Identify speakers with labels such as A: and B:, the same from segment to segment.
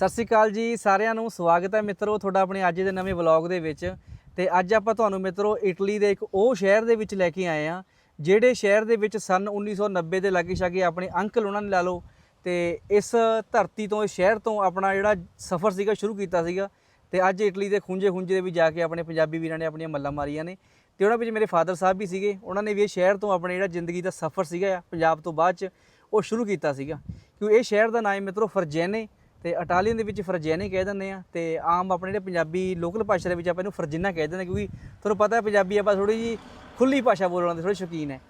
A: ਸਤਿ ਸ਼੍ਰੀ ਅਕਾਲ ਜੀ, ਸਾਰਿਆਂ ਨੂੰ ਸਵਾਗਤ ਹੈ ਮਿੱਤਰੋ ਤੁਹਾਡਾ ਆਪਣੇ ਅੱਜ ਦੇ ਨਵੇਂ ਵਲੌਗ ਦੇ ਵਿੱਚ। ਤੇ ਅੱਜ ਆਪਾਂ ਤੁਹਾਨੂੰ ਮਿੱਤਰੋ ਇਟਲੀ ਦੇ ਇੱਕ ਉਹ ਸ਼ਹਿਰ ਦੇ ਵਿੱਚ ਲੈ ਕੇ ਆਏ ਆ ਜਿਹੜੇ ਸ਼ਹਿਰ ਦੇ ਵਿੱਚ ਸਨ 1990 ਦੇ ਲਾਗੇ ਛਾਗੇ ਆਪਣੇ ਅੰਕਲ ਉਹਨਾਂ ਨੇ ਲਾ ਲਓ, ਤੇ ਇਸ ਧਰਤੀ ਤੋਂ, ਇਸ ਸ਼ਹਿਰ ਤੋਂ ਆਪਣਾ ਜਿਹੜਾ ਸਫ਼ਰ ਸੀਗਾ, ਸ਼ੁਰੂ ਕੀਤਾ ਸੀਗਾ। ਤੇ ਅੱਜ ਇਟਲੀ ਦੇ ਖੁੰਝੇ ਖੁੰਝੇ ਦੇ ਵੀ ਜਾ ਕੇ ਆਪਣੇ ਪੰਜਾਬੀ ਵੀਰਾਂ ਨੇ ਆਪਣੀਆਂ ਮੱਲਾਂ ਮਾਰੀਆਂ ਨੇ। ਤੇ ਉਹਨਾਂ ਵਿੱਚ ਮੇਰੇ ਫਾਦਰ ਸਾਹਿਬ ਵੀ ਸੀਗੇ, ਉਹਨਾਂ ਨੇ ਵੀ ਇਹ ਸ਼ਹਿਰ ਤੋਂ ਆਪਣੇ ਜਿਹੜਾ ਜ਼ਿੰਦਗੀ ਦਾ ਸਫ਼ਰ ਸੀਗਾ, ਪੰਜਾਬ ਤੋਂ ਬਾਅਦ ਚ ਉਹ ਸ਼ੁਰੂ ਕੀਤਾ ਸੀਗਾ। ਕਿਉਂ, ਇਹ ਸ਼ਹਿਰ ਦਾ ਨਾਮ ਹੈ ਮਿੱਤਰੋ ਫਰਜੈਨੇ। ਤੇ ਇਟਾਲੀਅਨ ਦੇ ਵਿੱਚ ਫਰਜੈਨੇ ਕਹਿ ਦਿੰਦੇ ਆ, ਤੇ ਆਮ ਆਪਣੇ ਜਿਹੜੇ ਪੰਜਾਬੀ ਲੋਕਲ ਭਾਸ਼ਾ ਦੇ ਵਿੱਚ ਆਪਾਂ ਇਹਨੂੰ ਫਰਜਿਨਾ ਕਹਿ ਦਿੰਦੇ ਹਾਂ ਕਿਉਂਕਿ ਤੁਹਾਨੂੰ ਪਤਾ ਹੈ ਪੰਜਾਬੀ ਆਪਾਂ ਥੋੜੀ ਜੀ ਖੁੱਲੀ ਭਾਸ਼ਾ ਬੋਲਣ ਦੇ ਥੋੜੇ ਸ਼ੌਕੀਨ ਹੈ।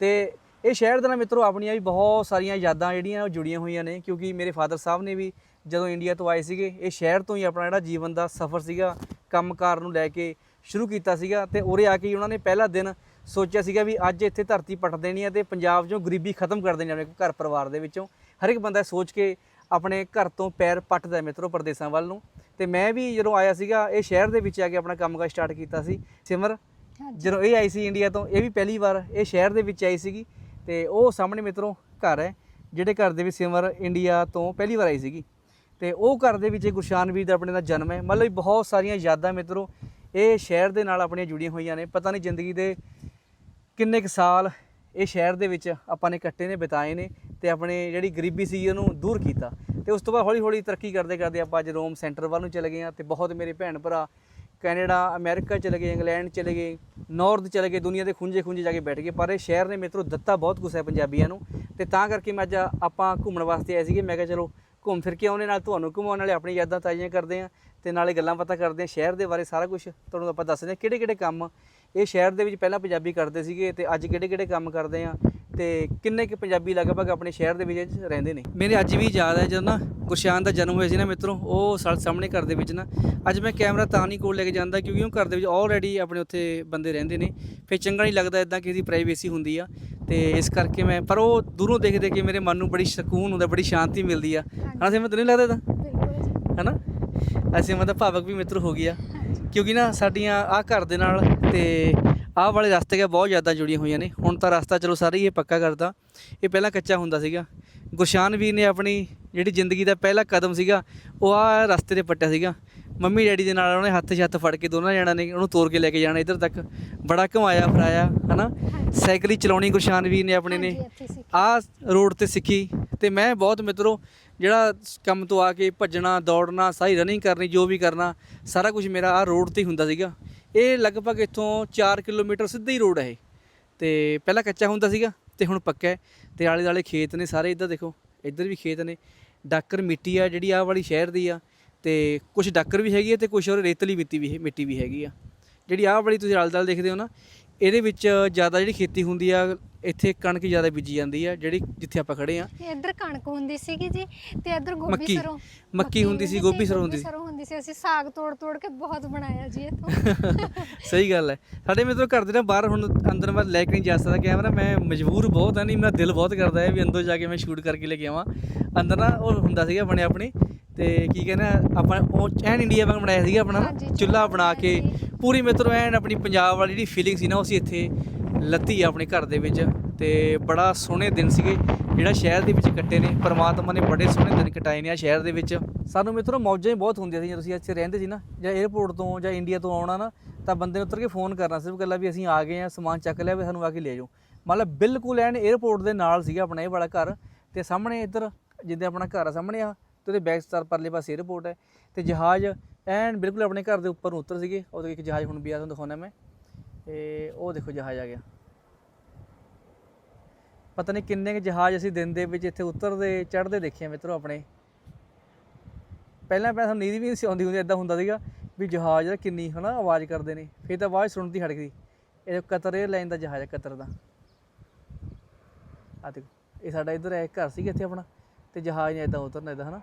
A: ਤੇ ਇਹ ਸ਼ਹਿਰ ਦੇ ਨਾਲ ਮਿੱਤਰੋ ਆਪਣੀਆਂ ਵੀ ਬਹੁਤ ਸਾਰੀਆਂ ਯਾਦਾਂ ਜਿਹੜੀਆਂ ਉਹ ਜੁੜੀਆਂ ਹੋਈਆਂ ਨੇ, ਕਿਉਂਕਿ ਮੇਰੇ ਫਾਦਰ ਸਾਹਿਬ ਨੇ ਵੀ ਜਦੋਂ ਇੰਡੀਆ ਤੋਂ ਆਏ ਸੀਗੇ, ਇਹ ਸ਼ਹਿਰ ਤੋਂ ਹੀ ਆਪਣਾ ਜਿਹੜਾ ਜੀਵਨ ਦਾ ਸਫ਼ਰ ਸੀਗਾ, ਕੰਮਕਾਰ ਨੂੰ ਲੈ ਕੇ ਸ਼ੁਰੂ ਕੀਤਾ ਸੀਗਾ ਤੇ ਉਰੇ ਆ ਕੇ ਹੀ ਉਹਨਾਂ ਨੇ ਪਹਿਲਾ ਦਿਨ ਸੋਚਿਆ ਸੀਗਾ ਵੀ ਅੱਜ ਇੱਥੇ ਧਰਤੀ ਪੱਟ ਦੇਣੀ ਹੈ ਤੇ ਪੰਜਾਬ 'ਚੋਂ ਗਰੀਬੀ ਖਤਮ ਕਰ ਦੇਣੀ ਆਪਣੇ ਘਰ ਪਰਿਵਾਰ ਦੇ ਵਿੱਚੋਂ। ਹਰ ਇੱਕ ਬੰਦਾ ਸੋਚ ਕੇ ਆਪਣੇ ਘਰ ਤੋਂ ਪੈਰ ਪੱਟਦਾ ਮਿੱਤਰੋ ਪਰਦੇਸਾਂ ਵੱਲ ਨੂੰ। ਤੇ ਮੈਂ ਵੀ ਜਦੋਂ ਆਇਆ ਸੀਗਾ ਇਹ ਸ਼ਹਿਰ ਦੇ ਵਿੱਚ ਆ ਕੇ ਆਪਣਾ ਕੰਮਕਾਰ ਸਟਾਰਟ ਕੀਤਾ ਸੀ। ਸਿਮਰ ਜਦੋਂ ਇਹ ਆਈ ਸੀ ਇੰਡੀਆ ਤੋਂ ਇਹ ਵੀ ਪਹਿਲੀ ਵਾਰ ਇਹ ਸ਼ਹਿਰ ਦੇ ਵਿੱਚ ਆਈ ਸੀਗੀ। ਤੇ ਉਹ ਸਾਹਮਣੇ ਮਿੱਤਰੋ ਘਰ ਹੈ ਜਿਹੜੇ ਘਰ ਦੇ ਵਿੱਚ ਸਿਮਰ ਇੰਡੀਆ ਤੋਂ ਪਹਿਲੀ ਵਾਰ ਆਈ ਸੀਗੀ। ਤੇ ਉਹ ਘਰ ਦੇ ਵਿੱਚ ਗੁਰਸ਼ਾਨ ਵੀਰ ਦਾ ਆਪਣੇ ਦਾ ਜਨਮ ਹੈ। ਮਤਲਬ ਬਹੁਤ ਸਾਰੀਆਂ ਯਾਦਾਂ ਮਿੱਤਰੋ ਇਹ ਸ਼ਹਿਰ ਦੇ ਨਾਲ ਆਪਣੀਆਂ ਜੁੜੀਆਂ ਹੋਈਆਂ ਨੇ। ਪਤਾ ਨਹੀਂ ਜ਼ਿੰਦਗੀ ਦੇ ਕਿੰਨੇ ਕੁ ਸਾਲ ਇਹ ਸ਼ਹਿਰ ਦੇ ਵਿੱਚ ਆਪਾਂ ਨੇ ਕੱਟੇ ਨੇ ਬਿਤਾਏ ਨੇ। ਤੇ ਆਪਣੇ ਜਿਹੜੀ ਗਰੀਬੀ ਸੀ ਉਹਨੂੰ ਦੂਰ ਕੀਤਾ। ਤੇ ਉਸ ਤੋਂ ਬਾਅਦ ਹੌਲੀ ਹੌਲੀ ਤਰੱਕੀ ਕਰਦੇ ਕਰਦੇ ਆਪਾਂ ਅੱਜ ਰੋਮ ਸੈਂਟਰ ਵੱਲ ਨੂੰ ਚਲੇ ਗਏ ਆ ਤੇ ਬਹੁਤ ਮੇਰੇ ਭੈਣ ਭਰਾ ਕੈਨੇਡਾ, ਅਮਰੀਕਾ ਚਲੇ ਗਏ, ਇੰਗਲੈਂਡ ਚਲੇ ਗਏ, ਨਾਰਥ ਚਲੇ ਗਏ, ਦੁਨੀਆ ਦੇ ਖੁੰਝੇ ਖੁੰਝੇ ਜਾ ਕੇ ਬੈਠ ਗਏ। ਪਰ ਇਹ ਸ਼ਹਿਰ ਨੇ ਮਿੱਤਰੋ ਦਿੱਤਾ ਬਹੁਤ ਕੁਛ ਹੈ ਪੰਜਾਬੀਆਂ ਨੂੰ ਤੇ ਤਾਂ ਕਰਕੇ ਮੈਂ ਅੱਜ ਆਪਾਂ ਘੁੰਮਣ ਵਾਸਤੇ ਆਏ ਸੀਗੇ। ਮੈਂ ਕਿਹਾ ਚਲੋ ਘੁੰਮ ਫਿਰ ਕੇ ਆਉਣੇ ਨਾਲ ਤੁਹਾਨੂੰ ਘੁਮਾਉਣ ਵਾਲੇ ਆਪਣੀ ਯਾਦਾਂ ਤਾਜ਼ੀਆਂ ਕਰਦੇ ਆ ਤੇ ਨਾਲੇ ਗੱਲਾਂ ਬਾਤਾਂ ਕਰਦੇ ਆ ਸ਼ਹਿਰ ਦੇ ਬਾਰੇ ਸਾਰਾ ਕੁਝ ਤੁਹਾਨੂੰ ਆਪਾਂ ਦੱਸਦੇ ਆ ਕਿਹੜੇ ਕਿਹੜੇ ਕੰਮ ਇਹ ਸ਼ਹਿਰ ਦੇ ਵਿੱਚ ਪਹਿਲਾਂ ਪੰਜਾਬੀ ਕਰਦੇ ਸੀਗੇ ਤੇ ਅੱਜ ਕਿਹੜੇ ਕਿਹੜੇ ਕੰਮ ਕਰਦੇ ਆ ਤੇ ਕਿੰਨੇ ਕਿ ਪੰਜਾਬੀ ਲਗਭਗ ਆਪਣੇ ਸ਼ਹਿਰ ਦੇ ਵਿੱਚ ਰਹਿੰਦੇ ਨੇ? ਮੇਰੇ ਅੱਜ ਵੀ ਯਾਦ ਹੈ ਜਦੋਂ ਨਾ ਗੁਰਸ਼ਾਨ ਦਾ ਜਨਮ ਹੋਇਆ ਸੀ ਨਾ ਮਿੱਤਰੋ ਉਹ ਸਾਡੇ ਸਾਹਮਣੇ ਘਰ ਦੇ ਵਿੱਚ ਨਾ ਅੱਜ ਮੈਂ ਕੈਮਰਾ ਤਾਂ ਨਹੀਂ ਕੋਲ ਲੈ ਕੇ ਜਾਂਦਾ ਕਿਉਂਕਿ ਉਹ ਘਰ ਦੇ ਵਿੱਚ ਆਲਰੇਡੀ ਆਪਣੇ ਉੱਥੇ ਬੰਦੇ ਰਹਿੰਦੇ ਨੇ। ਫਿਰ ਚੰਗਾ ਨਹੀਂ ਲੱਗਦਾ ਇਦਾਂ ਕਿਸੇ ਦੀ ਪ੍ਰਾਈਵੇਸੀ ਹੁੰਦੀ ਆ ਤੇ ਇਸ ਕਰਕੇ ਮੈਂ ਪਰ ਉਹ ਦੂਰੋਂ ਦੇਖ ਦੇਖ ਕੇ ਮੇਰੇ ਮਨ ਨੂੰ ਬੜੀ ਸਕੂਨ ਹੁੰਦਾ ਬੜੀ ਸ਼ਾਂਤੀ ਮਿਲਦੀ ਆ। ਹਨਾ ਤੈਨੂੰ ਨਹੀਂ ਲੱਗਦਾ ਤਾਂ
B: ਬਿਲਕੁਲ
A: ਹਨਾ? ਅਸੀਂ ਮਤਲਬ ਭਾਵਕ ਵੀ ਮਿੱਤਰ ਹੋ ਗਿਆ। ਕਿਉਂਕਿ ਨਾ ਸਾਡੀਆਂ ਆਹ ਘਰ ਦੇ ਨਾਲ ਤੇ ਆਹ ਵਾਲੇ ਰਸਤੇ ਕੇ ਬਹੁਤ ਜ਼ਿਆਦਾ ਜੁੜੀਆਂ ਹੋਈਆਂ ਨੇ। ਹੁਣ ਤਾਂ ਰਸਤਾ ਚਲੋ ਸਾਰੇ ਇਹ ਪੱਕਾ ਕਰਦਾ ਇਹ ਪਹਿਲਾਂ ਕੱਚਾ ਹੁੰਦਾ ਸੀਗਾ। ਗੁਰਸ਼ਾਨ ਵੀਰ ਨੇ ਆਪਣੀ ਜਿਹੜੀ ਜ਼ਿੰਦਗੀ ਦਾ ਪਹਿਲਾ ਕਦਮ ਸੀਗਾ ਉਹ ਆ ਰਸਤੇ ਤੇ ਪੱਟਿਆ ਸੀਗਾ। ਮੰਮੀ ਡੈਡੀ ਦੇ ਨਾਲ ਉਹਨੇ ਹੱਥ ਹੱਥ ਫੜ ਕੇ ਦੋਨਾਂ ਜਣਾਂ ਨੇ ਉਹਨੂੰ ਤੋਰ ਕੇ ਲੈ ਕੇ ਜਾਣਾ ਇੱਧਰ ਤੱਕ। ਬੜਾ ਘੁਮਾਇਆ ਫਿਰਾਇਆ ਹਨਾ? ਸਾਈਕਲ ਹੀ ਚਲਾਉਣੀ ਗੁਰਸ਼ਾਨ ਵੀਰ ਨੇ ਆਪਣੇ ਨੇ। ਆ ਰੋਡ ਤੇ ਸਿੱਖੀ। ਤੇ ਮੈਂ ਬਹੁਤ ਮਿੱਤਰੋ ਜਿਹੜਾ ਕੰਮ ਤੋਂ ਆ ਕੇ ਭੱਜਣਾ ਦੌੜਨਾ ਸਾਰੀ ਰਨਿੰਗ ਕਰਨੀ ਜੋ ਵੀ ਕਰਨਾ ਸਾਰਾ ਕੁਝ ਮੇਰਾ ਆ ਰੋਡ ਤੇ ਹੁੰਦਾ ਸੀਗਾ। ਇਹ ਲਗਭਗ ਇੱਥੋਂ 4 ਕਿਲੋਮੀਟਰ ਸਿੱਧਾ ਹੀ ਰੋਡ ਹੈ ਤੇ ਪਹਿਲਾਂ ਕੱਚਾ ਹੁੰਦਾ ਸੀਗਾ। ਤੇ ਹੁਣ ਪੱਕਾ ਹੈ। ਤੇ ਆਲੇ ਦਾਲੇ ਖੇਤ ਨੇ ਸਾਰੇ ਇੱਧਰ ਦੇਖੋ, ਇੱਧਰ ਵੀ ਖੇਤ ਨੇ। ਡਾਕਰ ਮਿੱਟੀ ਆ ਜਿਹੜੀ ਆਹ ਵਾਲੀ ਸ਼ਹਿਰ ਦੀ ਆ, ਤੇ ਕੁਝ ਡਾਕਰ ਵੀ ਹੈਗੀ ਹੈ ਤੇ ਕੁਝ ਹੋਰ ਰੇਤਲੀ ਮਿੱਟੀ ਵੀ ਹੈ- ਮਿੱਟੀ ਵੀ ਹੈਗੀ ਆ। ਜਿਹੜੀ ਆਹ ਵਾਲੀ ਤੁਸੀਂ ਆਲੇ ਦਾਲੇ ਦੇਖਦੇ ਹੋ ਨਾ ਇਹਦੇ ਵਿੱਚ ਜ਼ਿਆਦਾ ਜਿਹੜੀ ਖੇਤੀ ਹੁੰਦੀ ਆ ਇੱਥੇ ਕਣਕ ਜ਼ਿਆਦਾ ਬੀਜੀ ਜਾਂਦੀ ਆ ਜਿਹੜੀ ਜਿੱਥੇ ਆਪਾਂ ਖੜੇ ਆ।
B: ਇੱਧਰ ਕਣਕ ਹੁੰਦੀ ਸੀਗੀ ਜੀ ਤੇ ਇੱਧਰ ਗੋਭੀ
A: ਮੱਕੀ।
B: ਸਰੋਂ।
A: ਮੱਕੀ ਹੁੰਦੀ ਸੀ, ਗੋਭੀ ਸਰੋਂ ਹੁੰਦੀ ਸੀ।
B: ਸਰੋਂ ਹੁੰਦੀ ਸੀ। ਅਸੀਂ ਸਾਗ ਤੋੜ ਤੋੜ ਕੇ ਬਹੁਤ ਬਣਾਇਆ ਜੀ ਇੱਥੋਂ।
A: ਸਹੀ ਗੱਲ ਹੈ। ਸਾਡੇ ਮਿੱਤਰੋ ਘਰ ਦੇ ਨਾ ਬਾਹਰ ਹੁਣ ਅੰਦਰ ਮੈਂ ਲੈ ਕੇ ਨਹੀਂ ਜਾ ਸਕਦਾ ਕੈਮਰਾ ਮੈਂ ਮਜਬੂਰ ਬਹੁਤ ਆ ਨਹੀਂ ਮੇਰਾ ਦਿਲ ਬਹੁਤ ਕਰਦਾ ਹੈ ਵੀ ਅੰਦਰ ਜਾ ਕੇ ਮੈਂ ਸ਼ੂਟ ਕਰਕੇ ਲੈ ਕੇ ਆਵਾਂ। ਅੰਦਰ ਨਾ ਉਹ ਹੁੰਦਾ ਸੀਗਾ ਬਣਿਆ ਆਪਣੀ ਤੇ ਕੀ ਕਹਿੰਦੇ ਆਪਾਂ ਉਹ ਐਨ ਇੰਡੀਆ ਵਾਂਗ ਬਣਾਇਆ ਸੀਗਾ ਆਪਣਾ ਚੁੱਲ੍ਹਾ ਬਣਾ ਕੇ ਪੂਰੀ ਮਿੱਤਰੋ ਐਨ ਆਪਣੀ ਪੰਜਾਬ ਵਾਲੀ ਜਿਹੜੀ ਫੀਲਿੰਗ ਸੀ ਨਾ ਉਹ ਸੀ ਇੱਥੇ ਲੱਤੀ ਆਪਣੇ ਘਰ ਦੇ ਵਿੱਚ ਤੇ ਬੜਾ ਸੋਹਣੇ ਦਿਨ ਸੀਗੇ ਜਿਹੜਾ ਸ਼ਹਿਰ ਦੇ ਵਿੱਚ ਕੱਟੇ ਨੇ ਪਰਮਾਤਮਾ ਨੇ ਬੜੇ ਸੋਹਣੇ ਦਿਨ ਕਟਾਏ ਨੇ ਆ ਸ਼ਹਿਰ ਦੇ ਵਿੱਚ। ਸਾਨੂੰ ਮਿੱਤਰੋ ਮੌਜਾਂ ਹੀ ਬਹੁਤ ਹੁੰਦੀਆਂ ਸੀ ਜਦੋਂ ਤੁਸੀਂ ਇੱਥੇ ਰਹਿੰਦੇ ਸੀ ਨਾ ਜਾਂ 에어ਪੋਰਟ ਤੋਂ ਜਾਂ ਇੰਡੀਆ ਤੋਂ ਆਉਣਾ ਨਾ ਤਾਂ ਬੰਦੇ ਨੂੰ ਉਤਰ ਕੇ ਫੋਨ ਕਰਨਾ ਸਿਰਫ ਗੱਲਾਂ ਵੀ ਅਸੀਂ ਆ ਗਏ ਆ ਸਮਾਨ ਚੱਕ ਲਿਆ ਵੀ ਸਾਨੂੰ ਆ ਕੇ ਲੈ ਜਾਓ। ਮਤਲਬ ਬਿਲਕੁਲ ਐਨ 에어ਪੋਰਟ ਦੇ ਨਾਲ ਸੀਗਾ ਆਪਣਾ ਇਹ ਵਾਲਾ ਘਰ ਤੇ ਸਾਹਮਣੇ ਇੱਧਰ ਜਿੱਦੇ ਆਪਣਾ ਘਰ ਆ ਸਾਹਮਣੇ ਆ ਤੇ ਉਹਦੇ ਬੈਕ ਸਟਾਰ ਪਰਲੇ ਪਾਸੇ 에어ਪੋਰਟ ਹੈ ਤੇ ਜਹਾਜ਼ ਐਨ ਬਿਲਕੁਲ ਆਪਣੇ ਘਰ ਦੇ ਉੱਪਰ ਨੂੰ ਉਤਰ ਸੀਗੇ। ਉਹਦੇ ਇੱਕ ਜਹਾਜ਼ ਹੁਣ ਵੀ ਆ, ਤੁਹਾਨੂੰ ਦਿਖਾਉਣਾ ਮੈਂ। ਤੇ ਉਹ ਦੇਖੋ ਜਹਾਜ਼ ਆ ਗਿਆ। ਪਤਾ ਨਹੀਂ ਕਿੰਨੇ ਕੁ ਜਹਾਜ਼ ਅਸੀਂ ਦਿਨ ਦੇ ਵਿੱਚ ਇੱਥੇ ਉਤਰਦੇ, ਚੜ੍ਹਦੇ ਦੇਖੇ ਮਿੱਤਰੋ ਆਪਣੇ। ਪਹਿਲਾਂ ਪਹਿਲਾਂ ਸਾਨੂੰ ਨੀਂਦ ਵੀ ਨਹੀਂ ਆਉਂਦੀ ਹੁੰਦੀ ਐਦਾਂ ਹੁੰਦਾ ਸੀਗਾ ਵੀ ਜਹਾਜ਼ ਦਾ ਕਿੰਨੀ ਹਨਾ ਆਵਾਜ਼ ਕਰਦੇ ਨੇ, ਫਿਰ ਤਾਂ ਆਵਾਜ਼ ਸੁਣਦੀ ਹਟ ਗਈ ਇਹ ਕਤਰ 에ਅਰਲਾਈਨ ਦਾ ਜਹਾਜ਼ ਹੈ ਕਤਰ ਦਾ। ਆ ਦੇਖੋ, ਇਹ ਸਾਡਾ ਇਧਰ ਹੈ ਘਰ ਸੀਗਾ ਇੱਥੇ ਆਪਣਾ, ਤੇ ਜਹਾਜ਼ ਨੇ ਐਦਾਂ ਉਤਰਨਾ ਐਦਾਂ ਹਨਾ।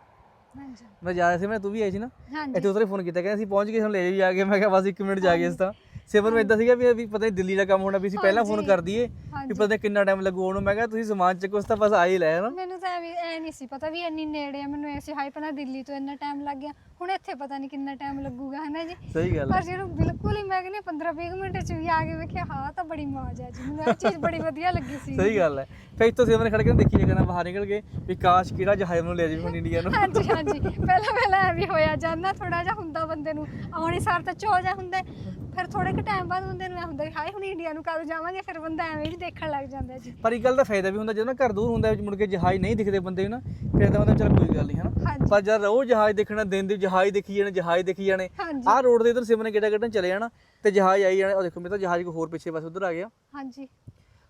B: ਹਾਂਜੀ
A: ਮੈਂ ਜਾ ਰਿਹਾ ਸੀ ਮੈਂ ਤੂੰ ਵੀ ਆਈ ਸੀ ਨਾ।
B: ਹਾਂਜੀ।
A: ਇੱਥੇ ਉਤਰੇ ਫੋਨ ਕੀਤਾ ਕਹਿੰਦੇ ਅਸੀਂ ਪਹੁੰਚ ਗਏ ਸਾਨੂੰ ਲੈ ਜਾ ਕੇ। ਮੈਂ ਕਿਹਾ ਬਸ 1 ਮਿੰਟ ਜਾ ਗਏ ਇਸ ਤਾਂ। ਸਿਮਰ ਨੂੰ ਇਦਾਂ ਸੀਗਾ ਵੀ ਵੀ ਪਤਾ ਨਹੀਂ ਦਿੱਲੀ ਦਾ ਕੰਮ ਹੋਣਾ ਵੀ ਅਸੀਂ ਪਹਿਲਾਂ ਫੋਨ। ਕਰ ਦਈਏ ਵੀ ਪਤਾ ਨੀ ਕਿੰਨਾ ਟਾਈਮ ਲੱਗੂ ਉਹਨੂੰ। ਮੈਂ ਕਿਹਾ ਤੁਸੀਂ ਸਮਾਨ ਚੱਕੋ ਉਸ ਤਾਂ ਬਸ ਆ ਹੀ ਲੈ ਨਾ।
B: ਮੈਨੂੰ ਤਾਂ ਐਵੇਂ ਐ ਨਹੀਂ ਸੀ ਪਤਾ ਵੀ ਇੰਨੀ ਨੇੜੇ ਆ ਮੈਨੂੰ ਐਸੀ ਹਾਈ ਪਨਾ ਦਿੱਲੀ ਤੋਂ ਇੰਨਾ ਟਾਈਮ ਲੱਗ ਗਿਆ। ਹੁਣ ਇੱਥੇ ਪਤਾ ਨਹੀਂ ਕਿੰਨਾ ਟਾਈਮ ਲੱਗੂਗਾ ਹਨਾ ਜੀ?
A: ਸਹੀ ਗੱਲ ਹੈ
B: ਪਰ ਜਦੋਂ ਬਿਲਕੁਲ ਹੀ ਮੈਂ ਕਹਿੰਦੀ 15 20 ਮਿੰਟ ਚ ਵੀ ਆ ਕੇ ਵੇਖਿਆ ਹਾਂ ਤਾਂ ਬੜੀ ਮੌਜ ਹੈ ਜੀ। ਮੈਨੂੰ ਇਹ ਚੀਜ਼ ਬੜੀ ਵਧੀਆ ਲੱਗੀ ਸੀ।
A: ਸਹੀ ਗੱਲ ਹੈ ਫਿਰ ਇੱਥੋਂ ਸਿਮਰ ਨੇ ਖੜ ਕੇ ਨਾ ਦੇਖੀ ਜਗ੍ਹਾ ਬਾਹਰ ਨਿਕਲ ਕੇ ਵੀ ਕਾਸ਼ ਕਿਹੜਾ ਜਹਾਜ਼ ਨੂੰ ਲੈ ਜਾਵੇ ਹੁਣ ਇੰਡੀਆ ਨੂੰ।
B: ਹਾਂਜੀ ਹਾਂਜੀ। ਪਹਿਲਾਂ ਪਹਿਲਾਂ ਐ ਵੀ ਹੋਇਆ ਜਾਂਦਾ ਥੋੜਾ ਜਿਹਾ ਹੁੰਦਾ ਬੰਦੇ ਨੂੰ ਆਉਣੀ ਸਾਰ ਤਾਂ ਚੋ ਜਾ ਹੁੰਦਾ। ਹੈ। ਫਿਰ ਥੋੜੇ ਕੁ ਟਾਈਮ ਬਾਅਦ ਬੰਦੇ ਨੂੰ ਹੁੰਦਾ ਵੀ ਹਾਏ ਹੁਣ ਇੰਡੀਆ ਨੂੰ ਕਦੋਂ ਜਾਵਾਂਗੇ? ਫਿਰ ਬੰਦਾ ਐਵੇਂ ਵੀ ਦੇਖਣ ਲੱਗ ਜਾਂਦਾ ਜੀ।
A: ਪਰ ਇੱਕ ਗੱਲ ਦਾ ਫਾਇਦਾ ਵੀ ਹੁੰਦਾ ਜਦੋਂ ਨਾ ਘਰ ਦੂਰ ਹੁੰਦਾ ਵਿੱਚ ਮੁੜ ਕੇ ਜਹਾਜ਼ ਨਹੀਂ ਦਿਖਦੇ ਬੰਦੇ ਨੂੰ ਨਾ ਫਿਰ ਤਾਂ ਬੰਦਾ ਚੱਲ ਕੋਈ ਗੱਲ ਨਹੀਂ ਹਨਾ। ਪਰ ਜਦ ਉਹ ਜਹਾਜ਼ ਦੇਖਣਾ ਦਿਨ ਦੀ ਜਹਾਜ਼ ਦੇਖੀ ਜਾਣੇ ਜਹਾਜ਼ ਦੇਖੀ ਜਾਣੇ ਆਹ ਰੋਡ ਦੇ ਇਧਰ ਸਿਮਰ ਨੇ ਗੇੜਾ ਕੱਢਣ ਚਲੇ ਜਾਣਾ ਤੇ ਜਹਾਜ਼ ਆਈ ਜਾਣਾ। ਉਹ ਦੇਖੋ ਮੇਰੇ ਤਾਂ ਜਹਾਜ਼ ਕੋ ਹੋਰ ਪਿੱਛੇ ਬਸ ਉਧਰ ਆ ਗਿਆ।
B: ਹਾਂਜੀ।